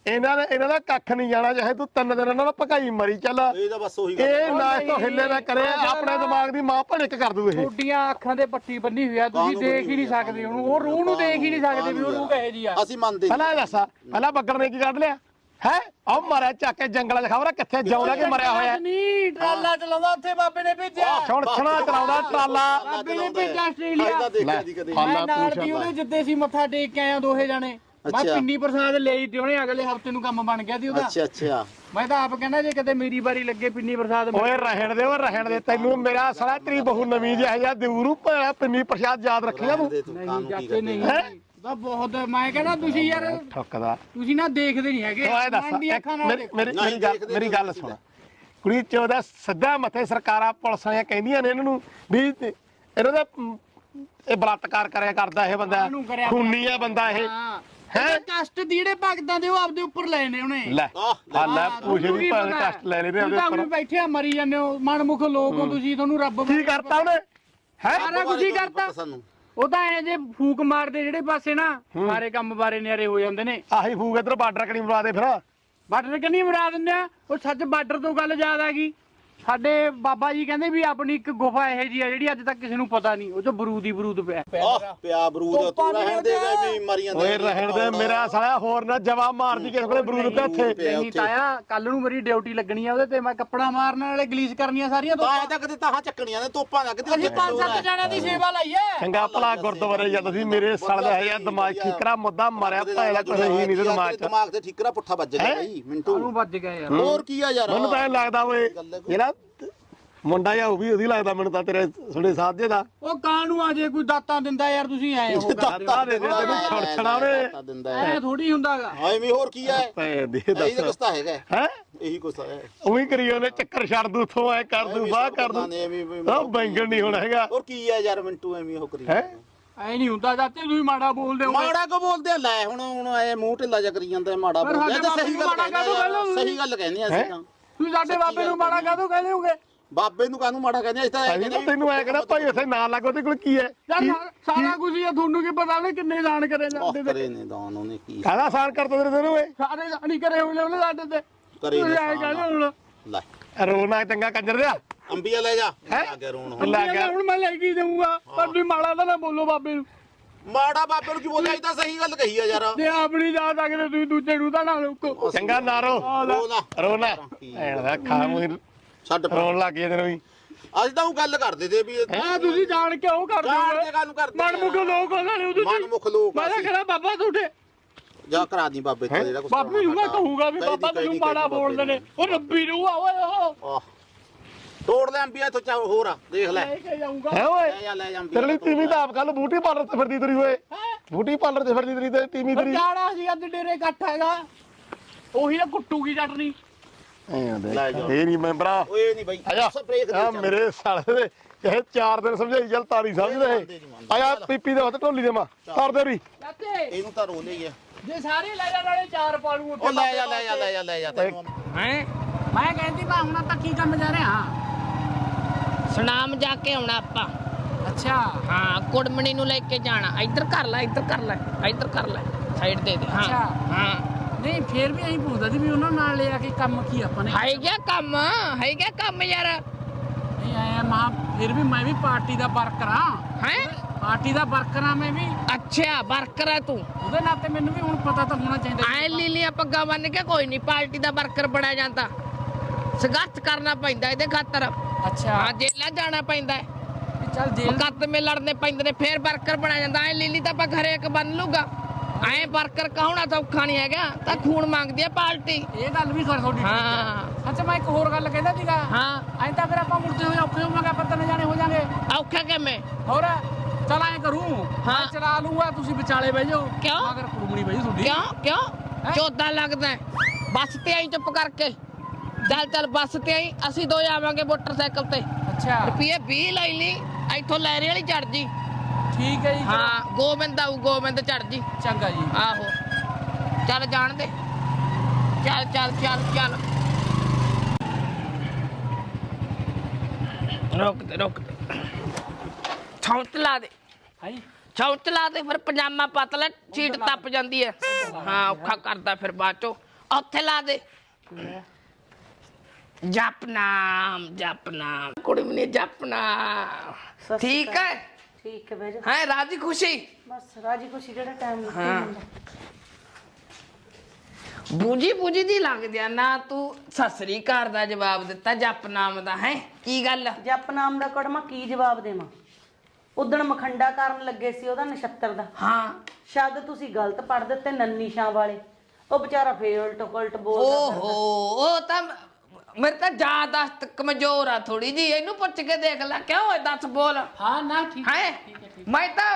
ਇਹਨਾਂ ਨੇ ਇਹਨਾਂ ਦਾ ਕੱਖ ਨਹੀਂ ਜਾਣਾ ਚਾਹੇ ਤੂੰ ਤਿੰਨ ਦਿਨ ਇਹਨਾਂ ਦਾ ਭਕਾਈ ਮਰੀ ਚੱਲ। ਇਹ ਤਾਂ ਬਸ ਉਹੀ ਗੱਲ ਹੈ। ਇਹ ਨਾ ਤੋਂ ਹਿੱਲੇ ਨਾ ਕਰੇ ਆਪਣੇ ਦਿਮਾਗ ਦੀ ਮਾਂ ਭਣਕ ਕਰ ਦੂ ਇਹ। ਤੁਹਾਡੀਆਂ ਅੱਖਾਂ ਤੇ ਪੱਟੀ ਬੰਨੀ ਹੋਈ ਆ ਤੁਸੀਂ ਦੇਖ ਹੀ ਨਹੀਂ ਸਕਦੇ ਉਹਨੂੰ ਉਹ ਰੂਹ ਨੂੰ ਦੇਖ ਹੀ ਨਹੀਂ ਸਕਦੇ ਵੀ ਉਹ ਰੂਹ ਕਹੇ ਜੀ ਆ। ਅਸੀਂ ਮੰਨਦੇ ਨਹੀਂ। ਪਹਿਲਾਂ ਇਹ ਦੱਸ ਪਹਿਲਾਂ ਬੱਗਰ ਨੇ ਕੀ ਕੱਢ ਲਿਆ? ਹੈ? ਉਹ ਮਰਿਆ ਚੱਕ ਕੇ ਜੰਗਲਾਂ 'ਚ ਖਬਰ ਕਿੱਥੇ ਜਾਉਣਾ ਕਿ ਮਰਿਆ ਹੋਇਆ? ਨਹੀਂ ਟਰਾਲਾ ਚਲਾਉਂਦਾ ਉੱਥੇ ਬਾਬੇ ਨੇ ਭੇਜਿਆ। ਛੋੜ ਛਣਾ ਚਲਾਉਂਦਾ ਟਰਾਲਾ। ਬਾਬੇ ਨੇ ਭੇਜਿਆ ਆਸਟ੍ਰੇਲੀਆ। ਦੇਖਿਆ ਦੀ ਕਦੇ। ਮੈਂ ਨਾਲ ਦੀ ਆਉਂਦਾ। ਉਹਦੇ ਜਿੱਦੇ ਸੀ ਮੱਥਾ ਟੇਕ ਕੇ ਆਇਆ ਦੋਹੇ ਜਾਣੇ। ਮੈਂ ਅੱਛਾ। ਪਿੰਨੀ ਪ੍ਰਸਾਦ ਲਈ ਤੇ ਉਹਨੇ ਅਗਲੇ ਹਫ਼ਤੇ ਨੂੰ ਕੰਮ ਬਣ ਗਿਆ ਸੀ ਉਹਦਾ। ਅੱਛਾ ਅੱਛਾ। ਮੈਂ ਤਾਂ ਆਪ ਕਹਿੰਦਾ ਜੇ ਕਦੇ ਮੇਰੀ ਵਾਰੀ ਲੱਗੇ ਪਿੰਨੀ ਪ੍ਰਸਾਦ ਓਏ ਰਹਿਣ ਦੇ ਓਏ ਰਹਿਣ ਦੇ। ਤੈਨੂੰ ਮੇਰਾ ਸਾਲਾ ਤੇਰੀ ਬਹੂ ਨਵੀਂ ਜਿਹਾ ਜਿਹਾ ਦੇਉਰੂ ਭੈਣਾ ਪਿੰਨੀ ਪ੍ਰਸ਼ਾਦ ਯਾਦ ਰੱਖੀਆਂ ਤੂੰ? ਦੇ ਤੂੰ ਨਹੀਂ ਕਾਨੂੰ ਕੀ ਜਾਕੇ ਕਰਦੇ ਨਹੀਂ। ਹੈਂ? ਉਹਦਾ ਬਹੁਤ ਮੈਂ ਕਹਿੰਦਾ ਤੁਸੀਂ ਯਾਰ ਠੱਕਦਾ। ਤੁਸੀਂ ਨਾ ਦੇਖਦੇ ਨਹੀਂ ਹੈਗੇ। ਓਏ ਦੱਸ ਮਨ ਦੀਆਂ ਇੱਕ ਅੱਖਾਂ ਨਾਲ ਮੇਰੀ। ਮੇਰੀ ਨਹੀਂ, ਮੇਰੀ ਗੱਲ ਦੇਖਦੇ ਮੇਰੀ ਗੱਲ ਸੁਣ। ਕੁੜੀ ਚ ਉਹਦਾ ਸਿੱਧਾ ਮੱਥੇ ਸਰਕਾਰਾਂ ਪੁਲਿਸਾਂ ਕਹਿੰਦੀਆਂ ਨੇ ਇਹਨਾਂ ਨੂੰ ਵੀ ਤੇ ਇਹਨਾਂ ਦਾ ਮ, ਇਹ ਬਲਾਤਕਾਰ ਕਰਿਆ ਕਰਦਾ ਇਹ ਬੰਦਾ। ਕਰਿਆ ਖੂਨੀ ਆ ਬੰਦਾ ਇਹ। ਹਾਂ। ਹੈਂ? ਕਸ਼ਟ ਦੀ ਜਿਹੜੇ ਭਗਤਾਂ ਦੇ ਉਹ ਆਪਦੇ ਉੱਪਰ ਲੈ ਨੇ ਉਹਨੇ। ਲੈ ਆ ਲੈ। ਪੁੱਛ ਵੀ ਭਾਵੇਂ? ਕਸ਼ਟ ਲੈ ਤੁਸੀਂ ਉਹਦੇ ਤਾਂ ਉੱਪਰ। ਬੈਠੇ ਆ ਮਰੀ ਜਾਂਦੇ ਹੋ ਮਨਮੁਖ ਲੋਕ ਹੋ ਤੁਸੀਂ ਤੁਹਾਨੂੰ ਰੱਬ ਕੀ ਕਰਤਾ ਉਹਨੇ? ਹੈ? ਸਾਰਾ ਕੁਝ ਹੀ ਕਰਤਾ। ਸਾਨੂੰ। ਉਹ ਤਾਂ ਐ ਜੇ ਫੂਕ ਮਾਰਦੇ ਜਿਹੜੇ ਪਾਸੇ ਨਾ ਸਾਰੇ ਕੰਮ ਬਾਰੇ ਨਿਆਰੇ ਹੋ ਜਾਂਦੇ ਨੇ। ਆਹੀ ਫੂਕ ਇਧਰ ਬਾਰਡਰ ਕਣੀ ਮਰਵਾ ਦੇ ਫਿਰ। ਬਾਰਡਰ ਕੰਨੀ ਮਰਾ ਦਿੰਦੇ ਆ ਉਹ ਸੱਚ ਬਾਰਡਰ ਤੋਂ ਗੱਲ ਯਾਦ ਆ ਗਈ ਸਾਡੇ ਬਾਬਾ ਜੀ ਕਹਿੰਦੇ ਵੀ ਆਪਣੀ ਇੱਕ ਗੁਫਾ ਇਹੋ ਜੀ ਆ ਜਿਹੜੀ ਅੱਜ ਤੱਕ ਕਿਸੇ ਨੂੰ ਪਤਾ ਨਹੀਂ ਉਹ ਚ ਬਰੂਦ ਹੀ ਬਰੂਦ ਪਿਆ। ਆਹ ਪਿਆ ਬਰੂਦ ਤੂੰ ਰਹਿਣ ਦੇ ਵੀ ਮਰੀ ਜਾਂਦੇ ਓਏ ਰਹਿਣ ਦੇ ਮੇਰਾ ਸਾਲਾ ਹੋਰ ਨਾ ਜਵਾ ਮਾਰਦੀ ਕਿਸੇ ਕੋਲੇ ਬਰੂਦ ਪਿਆ ਇੱਥੇ ਨਹੀਂ। ਤਾਇਆ ਕੱਲ ਨੂੰ ਮੇਰੀ ਡਿਊਟੀ ਲੱਗਣੀ ਆ ਉਹਦੇ ਤੇ ਮੈਂ ਕੱਪੜਾ ਮਾਰਨ ਵਾਲੇ ਗਲੀਸ ਕਰਨੀਆਂ ਸਾਰੀਆਂ ਤਾਂ ਤਾਂ ਕਿਤੇ ਤਾਹਾਂ ਚੱਕਣੀਆਂ ਨੇ ਤੋਪਾਂ ਦਾ ਕਿਤੇ ਅਸੀਂ ਪੰਜ ਸੱਤ ਜਣਿਆਂ ਦੀ ਸੇਵਾ ਲਈ ਐ। ਚੰਗਾ ਭਲਾ ਗੁਰਦੁਆਰੇ ਜਾਂਦਾ ਸੀ ਮੇਰੇ ਸਾਲ ਦਾ ਹੈ ਯਾਰ ਦਿਮਾਗ ਠੀਕਰਾ ਮੁੱਦਾ ਮਰਿਆ ਭੈਣਾ ਕੁਝ ਹੀ ਨਹੀਂ ਤੇ ਦਿਮਾਗ 'ਚ। ਦਿਮਾਗ ਤੇ ਠਿਕਰਾ ਪੁੱਠਾ ਵੱਜ ਗਿਆ ਬਈ ਮਿੰਟੂ। ਉਹਨੂੰ ਵੱਜ ਗਿਆ ਯਾਰ। ਹੋਰ ਕੀ ਆ ਯਾਰ? ਮੈਨੂੰ ਤਾਂ ਲੱਗਦਾ ਓਏ ਜਿਹੜਾ ਮੁੰਡਾ ਜਾਂ ਉਹ ਵੀ ਉਹਦੀ ਲੱਗਦਾ ਮੈਨੂੰ ਤਾਂ ਤੇਰੇ ਥੋੜੇ ਸਾਧੇ ਦਾ। ਉਹ ਕਾਂ ਨੂੰ ਆ ਜੇ ਕੋਈ ਦਾਤਾਂ ਦਿੰਦਾ ਯਾਰ ਤੁਸੀਂ ਐ ਹੋ ਦਾਤਾ ਦੇ ਦੇ ਤੈਨੂੰ ਛੜਛਣਾ ਉਹਨੇ ਦਿੰਦਾ ਐ ਥੋੜੀ ਹੁੰਦਾਗਾ। ਹਾਂ ਐਵੇਂ ਹੋਰ ਕੀ ਹੈ? ਭੈਣ ਦੇ ਇਹੀ ਤਾਂ ਦੱਸ। ਕੁਛ ਤਾਂ ਹੈਗਾ ਹੈ। ਇਹੀ ਕੁਛ ਤਾਂ ਹੈ। ਉਹੀ ਕਰੀ ਉਹਨੇ ਚੱਕਰ ਛੱਡ ਦੂ ਉਥੋਂ ਐ ਕਰ ਦੂ ਬਾਹ ਕਰ ਦੂ। ਵੀ- ਉਹ ਬੈਂਗਣ ਨਹੀਂ ਹੋਣਾ ਹੈਗਾ। ਹੋਰ ਕੀ ਹੈ ਯਾਰ ਮਿੰਟੂ ਐਵੇਂ ਉਹ ਕਰੀ ਹੈ? ਐ ਨਹੀਂ ਹੁੰਦਾ ਦਾਤੇ ਤੁਸੀਂ ਮਾੜਾ ਬੋਲਦੇ ਹੋ। ਮਾੜਾ ਕੋ ਬੋਲਦੇ? ਲੈ ਹੁਣ ਹੁਣ ਐ ਮੂੰਹ ਢਿੱਲਾ ਜਿਹਾ ਕਰੀ ਜਾਂਦਾ ਮਾੜਾ ਬੋਲਦੇ ਸਹੀ ਗੱਲ ਕਹਿੰਦੇ ਸਹੀ ਗੱਲ ਕਹਿੰਦੇ ਆ ਅਸੀਂ ਤਾਂ। ਤੁਸੀਂ ਸਾਡੇ ਬਾਬੇ ਨੂੰ ਮਾੜਾ ਕਾਹਤੋਂ ਕਹਿੰਦੇ ਹੋਗੇ? ਬਾਬੇ ਨੂੰ ਕਾਹਨੂੰ ਮਾੜਾ ਕਹਿੰਦੇ ਅਸੀਂ ਤਾਂ ਇਹ ਅਸੀਂ ਕਹਿੰਦੇ ਤਾਂ ਤੈਨੂੰ ਐ ਕਹਿੰਦਾ ਭਾਈ ਉੱਥੇ ਨਾ ਲੱਗ ਉਹਦੇ ਕੋਲ ਕੀ ਹੈ? ਯਾਰ ਸਾਰਾ ਕੁਝ ਹੀ ਆ ਤੁਹਾਨੂੰ ਕੀ ਪਤਾ ਨੇ ਕਿੰਨੇ ਦਾਨ ਕਰੇ ਜਾਂਦੇ ਤੇ। ਕਰੇ ਨੇ ਦਾਨ ਉਹਨੇ ਕੀ ਕਾਹਦਾ ਆਸਾਨ ਕਰਦਾ ਤੇਰੇ ਤੈਨੂੰ ਓਏ ਸਾਰੇ ਦਾਨ ਹੀ ਕਰੇ ਹੋਏ ਨੇ ਉਹਨੇ ਸਾਡੇ ਤੇ। ਕਰੇ ਨੇ ਤੁਸੀਂ ਐਂ ਕਹਿੰਦੇ ਹੁਣ। ਲੈ। ਰੋਣਾ ਚੰਗਾ ਕੰਜਰ ਦਿਆ ਅੰਬੀਆ ਲੈ ਜਾ। ਹੈਂ? ਆ ਗਿਆ ਰੋਣ ਹੁਣ। ਲੱਗ ਗਿਆ। ਹੁਣ ਮੈਂ ਲੈ ਕੇ ਹੀ ਦੇਊਂਗਾ ਪਰ ਤੁਸੀਂ ਮਾੜਾ ਤਾਂ ਨਾ ਬੋਲੋ ਬਾਬੇ ਨੂੰ। ਮਾੜਾ ਬਾਬੇ ਨੂੰ ਕੀ ਬੋਲਿਆ? ਇਹ ਤਾਂ ਸਹੀ ਗੱਲ ਕਹੀ ਆ ਯਾਰ। ਜੇ ਆਪਣੀ ਜਾ ਸਕਦੇ ਤੁਸੀਂ ਦੂਜੇ ਨੂੰ ਤਾਂ ਨਾ ਰੋਕੋ। ਚੰਗਾ ਨਾ ਰੋਣਾ। ਐਣ ਦਾ ਖਾ ਮੂੰਹ ਛੱਡ ਪਰਾਂ। ਰੋਣ ਲੱਗ ਗਿਆ ਤੈਨੂੰ ਵੀ। ਅੱਜ ਤਾਂ ਉਹ ਗੱਲ ਕਰਦੇ ਤੇ ਵੀ ਇਹ- ਆ ਤੁਸੀਂ ਜਾਣ ਕੇ ਉਹ ਕਰਦੇ ਜਾਣ ਹੋ। ਕੇ ਗੱਲ ਕਰਦੇ ਮਨਮੁਖ ਲੋਕ ਉਹਨਾਂ ਨੇ ਉਹਦੇ ਮਨਮੁਖ ਲੋਕ ਮੈਂ ਤਾਂ ਅਸੀਂ। ਕਹਿੰਦਾ ਬਾਬਾ ਤੁਹਾਡੇ ਜਾ ਕਰਾ ਦੀ ਬਾਬੇ ਤੋਂ ਜਿਹੜਾ ਕੁਛ ਬਾਬੇ ਨੂੰ ਮੈਂ ਕਹੂੰਗਾ ਵੀ ਬਾਬਾ ਤੈਨੂੰ ਮਾੜਾ ਬੋਲਦੇ ਨੇ। ਉਹ ਰੱਬੀ ਨੂੰ ਆ ਓਏ ਉਹ ਆਹ। ਤੋੜ ਲੈ ਅੰਬੀਆ ਤੋਂ ਚਾ ਹੋਰ ਆ ਦੇਖ ਲੈ। ਲੈ ਕੇ ਜਾਊਂਗਾ। ਹੈ ਓਏ। ਲੈ ਜਾ ਲੈ ਜਾ ਅੰਬੀਆ ਤੇਰੇ ਲਈ ਤੀਵੀਂ ਤਾਂ ਆਪ ਕੱਲ ਬੂਟੀ ਪਾਰਲਰ ਤੇ ਫਿਰਦੀ ਤੇਰੀ ਓਏ। ਬੂਟੀ ਪਾਰਲਰ ਤੇ ਫਿਰਦੀ ਤੇਰੀ ਤੇ ਤੀਵੀਂ ਤੇਰੀ। ਜਾਣਾ ਸੀ ਅੱਜ ਡੇਰੇ ਇਕੱਠ ਹੈਗਾ। ਉਹੀ ਨਾ ਕੁੱਟੂਗੀ ਚਟਨੀ ਐਂ। ਇਹ ਨਹੀਂ ਮੈਂਬਰਾ। ਓਏ ਨਹੀਂ ਬਾਈ। ਆਜਾ ਸਪਰੇਅ ਆ। ਮੇਰੇ ਸਾਲੇ ਦੇ। ਇਹ ਚਾਰ ਦਿਨ ਸਮਝਾਈ ਚੱਲ ਤਾਰੀ ਸਮਝਦੇ ਆਇਆ ਪੀਪੀ ਦੇ ਹੱਥ ਢੋਲੀ ਦੇ ਮਾ ਤਾਰ ਦੇ ਰੀ ਚਾਚੇ। ਇਹਨੂੰ ਤਾਂ ਰੋ ਲਈ ਆ। ਜੇ ਸਾਰੇ ਲੈ ਜਾਣ ਵਾਲੇ ਚਾਰ ਪਾਲੂ ਉੱਥੇ ਉਹ ਲੈ ਜਾ ਲੈ ਜਾ ਲੈ ਜਾ ਲੈ ਜਾ ਤੈਨੂੰ ਹੈ? ਮੈਂ ਕਹਿੰਦੀ ਮੈਂ ਹੁਣ ਤਾਂ ਕੀ ਕੰਮ ਜਾ ਰਿਹਾ ਸੁਨਾਮ ਜਾ ਕੇ ਆਉਣਾ ਆਪਾਂ। ਅੱਛਾ। ਹਾਂ ਕੁੜਮਣੀ ਨੂੰ ਲੈ ਕੇ ਜਾਣਾ। ਇੱਧਰ ਕਰ ਲੈ ਇੱਧਰ ਕਰ ਲੈ ਇੱਧਰ ਕਰ ਲੈ। ਸਾਈਡ ਦੇ ਦੇ। ਹਾਂ ਅੱਛਾ। ਹਾਂ। ਨਹੀਂ ਫੇਰ ਵੀ ਐਂ ਪੁੱਛਦਾ ਸੀ ਵੀ ਉਹਨਾਂ ਨਾਲ ਲਿਆ ਕੇ ਕੰਮ ਕੀ ਆਪਾਂ ਨੇ ਹੈ ਗਿਆ ਕੰਮ ਹੈ ਗਿਆ ਕੰਮ ਯਾਰ। ਨਹੀਂ ਆਇਆ ਮਾ ਫਿਰ ਵੀ ਮੈਂ ਵੀ ਪਾਰਟੀ ਦਾ ਵਰਕਰ ਆ। ਹੈ? ਪਾਰਟੀ ਦਾ ਵਰਕਰ ਆ ਮੈਂ ਵੀ। ਅੱਛਾ ਵਰਕਰ ਹੈ ਤੂੰ। ਉਹਦੇ ਨਾਤੇ ਮੈਨੂੰ ਵੀ ਹੁਣ ਪਤਾ ਤਾਂ ਹੋਣਾ ਚਾਹੀਦਾ ਐ ਲੀਲੀਆਂ ਪੱਗਾਂ ਬੰਨ ਕੇ ਕੋਈ ਨਹੀਂ ਪਾਰਟੀ ਦਾ ਵਰਕਰ ਬਣਿਆ ਜਾਂਦਾ। ਸੰਘਰਸ਼ ਕਰਨਾ ਪੈਂਦਾ ਇਹਦੇ ਖਾਤਰ। ਅੱਛਾ। ਹਾਂ ਜੇਲਾਂ ਜਾਣਾ ਪੈਂਦਾ ਹੈ। ਚੱਲ ਜੇਲ੍ਹ ਮੁਕੱਦਮੇ ਲੜਨੇ ਪੈਂਦੇ ਨੇ ਫੇਰ ਵਰਕਰ ਬਣਿਆ ਜਾਂਦਾ। ਐ ਲੀਲੀ ਤਾਂ ਆਪਾਂ ਘਰੇ ਇੱਕ ਬੰਨ ਲੂਗਾ ਐ ਵਰਕਰ ਕਹਾਉਣਾ ਤਾਂ ਔਖਾ ਨਹੀਂ ਹੈਗਾ ਤਾਂ ਖੂਨ ਮੰਗਦੀ ਆ ਪਾਰਟੀ। ਇਹ ਗੱਲ ਵੀ ਕਰ ਤੁਹਾਡੀ ਹੈ। ਅੱਛਾ ਮੈਂ ਇੱਕ ਹੋਰ ਗੱਲ ਕਹਿੰਦਾ ਸੀਗਾ। ਹਾਂ। ਐਂ ਤਾਂ ਫਿਰ ਆਪਾਂ ਮੁੜਦੇ ਹੋਏ ਔਖੇ ਹੋਵਾਂਗੇ ਆਪਾਂ ਤਿੰਨ ਜਾਣੇ ਹੋ ਜਾਾਂਗੇ। ਔਖਾ ਕਿਵੇਂ? ਹੋਰ ਚਲ ਐਂ ਕਰੂੰ ਹਾਂ। ਚਲਾ ਲੂੰਗਾ ਤੁਸੀਂ ਵਿਚਾਲੇ ਬਹਿ ਜਾਓ। ਕਿਉਂ? ਮਗਰ ਕੁੜਮਣੀ ਬਹਿ ਜਾਓ ਤੁਹਾਡੀ। ਕਿਉਂ? ਕਿਉਂ? ਚੋਦਾ ਲੱਗਦਾ। ਬੱਸ ਤੇ ਆਈ ਚੁੱਪ ਕਰਕੇ। ਚੱਲ ਚੱਲ ਬੱਸ ਤੇ ਆਈ। ਅਸੀਂ ਦੋ ਆਵਾਂਗੇ ਮੋਟਰਸਾਈਕਲ ਤੇ। ਅੱਛਾ। ਰੁਪਏ 20 ਲੈ ਲਈ। ਇੱਥੋਂ ਲੈਰੇ ਵਾਲੀ ਚੜ ਜੀ। ਠੀਕ ਹੈ ਜੀ। ਹਾਂ ਗੋਬਿੰਦ ਆਊ ਗੋਬਿੰਦ ਚੜ ਜੀ। ਚੰਗਾ ਜੀ। ਆਹੋ। ਚੱਲ ਜਾਣ ਦੇ। ਚੱਲ ਚੱਲ ਚੱਲ ਚੱਲ। ਰੁਕ ਦੇ ਰੁਕ ਛੌਂਚ ਲਾ ਦੇ। ਹਾਈ। ਛੌਂਚ ਲਾ ਦੇ ਫਿਰ ਪਜਾਮਾ ਪਤਲਾ ਚੀਟ ਟੱਪ ਜਾਂਦੀ ਹੈ। ਹਾਂ ਔਖਾ ਕਰਦਾ ਫਿਰ ਬਾਅਦ ਚੋਂ। ਉੱਥੇ ਲਾ ਦੇ। ਜਪਨਾਮ ਜਪਨਾਮ ਕੁੜੀ ਮਨੇ ਜਪਨਾਮ ਠੀਕ ਹੈ? ਠੀਕ ਹੈ ਬਹਿ ਜਾ। ਹੈ ਰਾਜੀ ਖੁਸ਼ੀ? ਬਸ ਰਾਜੀ ਖੁਸ਼ੀ ਜਿਹੜਾ ਟਾਈਮ ਹਾਂ। ਬੂਜੀ ਬੂਜੀ ਦੀ ਲੱਗਦੀ ਆ ਨਾ ਤੂੰ ਸਸਰੀ ਘਰ ਦਾ ਜਵਾਬ ਦਿੱਤਾ ਜਪਨਾਮ ਦਾ ਹੈ? ਕੀ ਗੱਲ? ਜਪ ਨਾਮ ਦਾ ਕੜਮਾ ਕੀ ਜਵਾਬ ਦੇਵਾਂ? ਉਦਣ ਮਖੰਡਾ ਕਰਨ ਲੱਗੇ ਸੀ ਉਹਦਾ ਨਛੱਤਰ ਦਾ। ਹਾਂ। ਸ਼ਬਦ ਤੁਸੀਂ ਗਲਤ ਪੜ੍ਹ ਦਿੱਤੇ ਨੰਨੀ ਸ਼ਾਂ ਵਾਲੇ। ਉਹ ਵਿਚਾਰਾ ਫੇਰ ਉਲਟ ਉਲਟ ਬੋਲਦਾ ਓਹੋ ਉਹ ਤਾਂ ਮੇਰੇ ਤਾਂ ਯਾਦਾਸ਼ਤ ਕਮਜ਼ੋਰ ਆ ਥੋੜੀ ਜੀ ਇਹਨੂੰ ਪੁੱਛ ਕੇ ਦੇਖ ਲੈ ਕਿਉਂ ਹੋਏ ਦੱਸ ਬੋਲ? ਹਾਂ ਨਾ ਠੀਕ ਹੈ? ਮੈਂ ਤਾਂ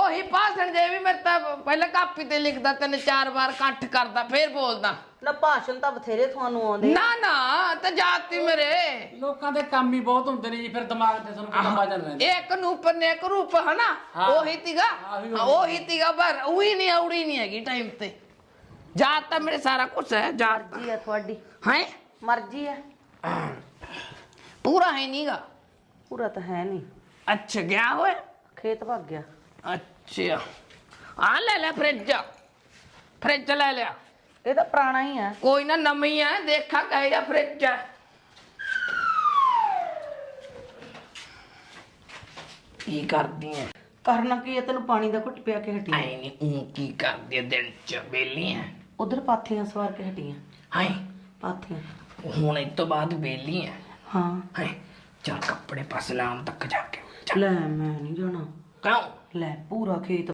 ਉਹੀ ਭਾਸ਼ਣ ਜੇ ਵੀ ਮੇਰੇ ਤਾਂ ਪਹਿਲਾਂ ਕਾਪੀ ਤੇ ਲਿਖਦਾ ਤਿੰਨ ਚਾਰ ਵਾਰ ਇਕੱਠ ਕਰਦਾ ਫੇਰ ਬੋਲਦਾ। ਨਾ ਭਾਸ਼ਣ ਤਾਂ ਬਥੇਰੇ ਤੁਹਾਨੂੰ ਆਉਂਦੇ ਨਾ ਨਾ ਤੇ ਜਾਤੀ ਮੇਰੇ। ਲੋਕਾਂ ਦੇ ਕੰਮ ਹੀ ਬਹੁਤ ਹੁੰਦੇ ਨੇ ਜੀ ਫਿਰ ਦਿਮਾਗ ਤੇ ਤੁਹਾਨੂੰ ਪਤਾ ਪਾ ਜਾਂਦਾ ਇੱਕ ਨੂਪ ਨੇ ਇੱਕ ਰੂਪ ਹਨਾ? ਹਾਂ। ਉਹੀ ਤੀਗਾ। ਆਹੀ ਹਾਂ, ਉਹੀ ਤੀਗਾ। ਪਰ ਉਹੀ ਨਹੀਂ ਔੜੀ ਨਹੀਂ ਹੈਗੀ ਟਾਈਮ ਤੇ। ਜਾਤ ਤਾਂ ਮੇਰੇ ਸਾਰਾ ਕੁਝ ਹੈ ਜਾਤ ਮਰਜ਼ੀ ਆ ਤੁਹਾਡੀ। ਹੈ? ਮਰਜ਼ੀ ਆ ਪੂਰਾ ਹੈ ਨਹੀਂਗਾ ਪੂਰਾ ਤਾਂ ਹੈ ਨਹੀਂ। ਅੱਛਾ ਗਿਆ ਹੋਏ ਖੇਤ ਭੱਗ ਗਿਆ। ਅੱਛਾ। ਆ ਲੈ ਲੈ ਫਰਿੱਜ। ਫਰਿੱਜ ਲੈ ਲਿਆ। ਇਹ ਤਾਂ ਪੁਰਾਣਾ ਹੀ ਆ ਕੋਈ ਨਾ ਨਵੀਂ ਆ ਦੇਖਾ ਕਹੇ ਜਾਂ ਫਰਿੱਜ ਆ ਕੀ ਕਰਦੀ ਐ? ਕਰਨਾ ਕੀ ਹੈ ਤੈਨੂੰ ਪਾਣੀ ਦਾ ਘੁੱਟ ਪਿਆ ਕੇ ਹਟੀ। ਐ ਨਹੀਂ ਉਹ ਕੀ ਕਰਦੀ ਐ ਦਿਨ ਚ ਬੇਲੀ ਐ। ਉਧਰ ਪਾਥੀਆਂ ਸਵਾਰ ਕੇ ਹਟੀਆਂ। ਹਾਏ। ਪਾਥੀਆਂ। ਹੁਣ ਇਸ ਤੋਂ ਬਾਅਦ ਬੇਲੀ ਐ। ਹਾਂ। ਹਾਏ ਚਲ ਕੱਪੜੇ ਪਸਲਾਮ ਤੱਕ ਜਾ ਕੇ। ਲੈ ਮੈਂ ਨਹੀਂ ਜਾਣਾ। ਕਿਉਂ? ਲੈ ਪੂਰਾ ਖੇਤ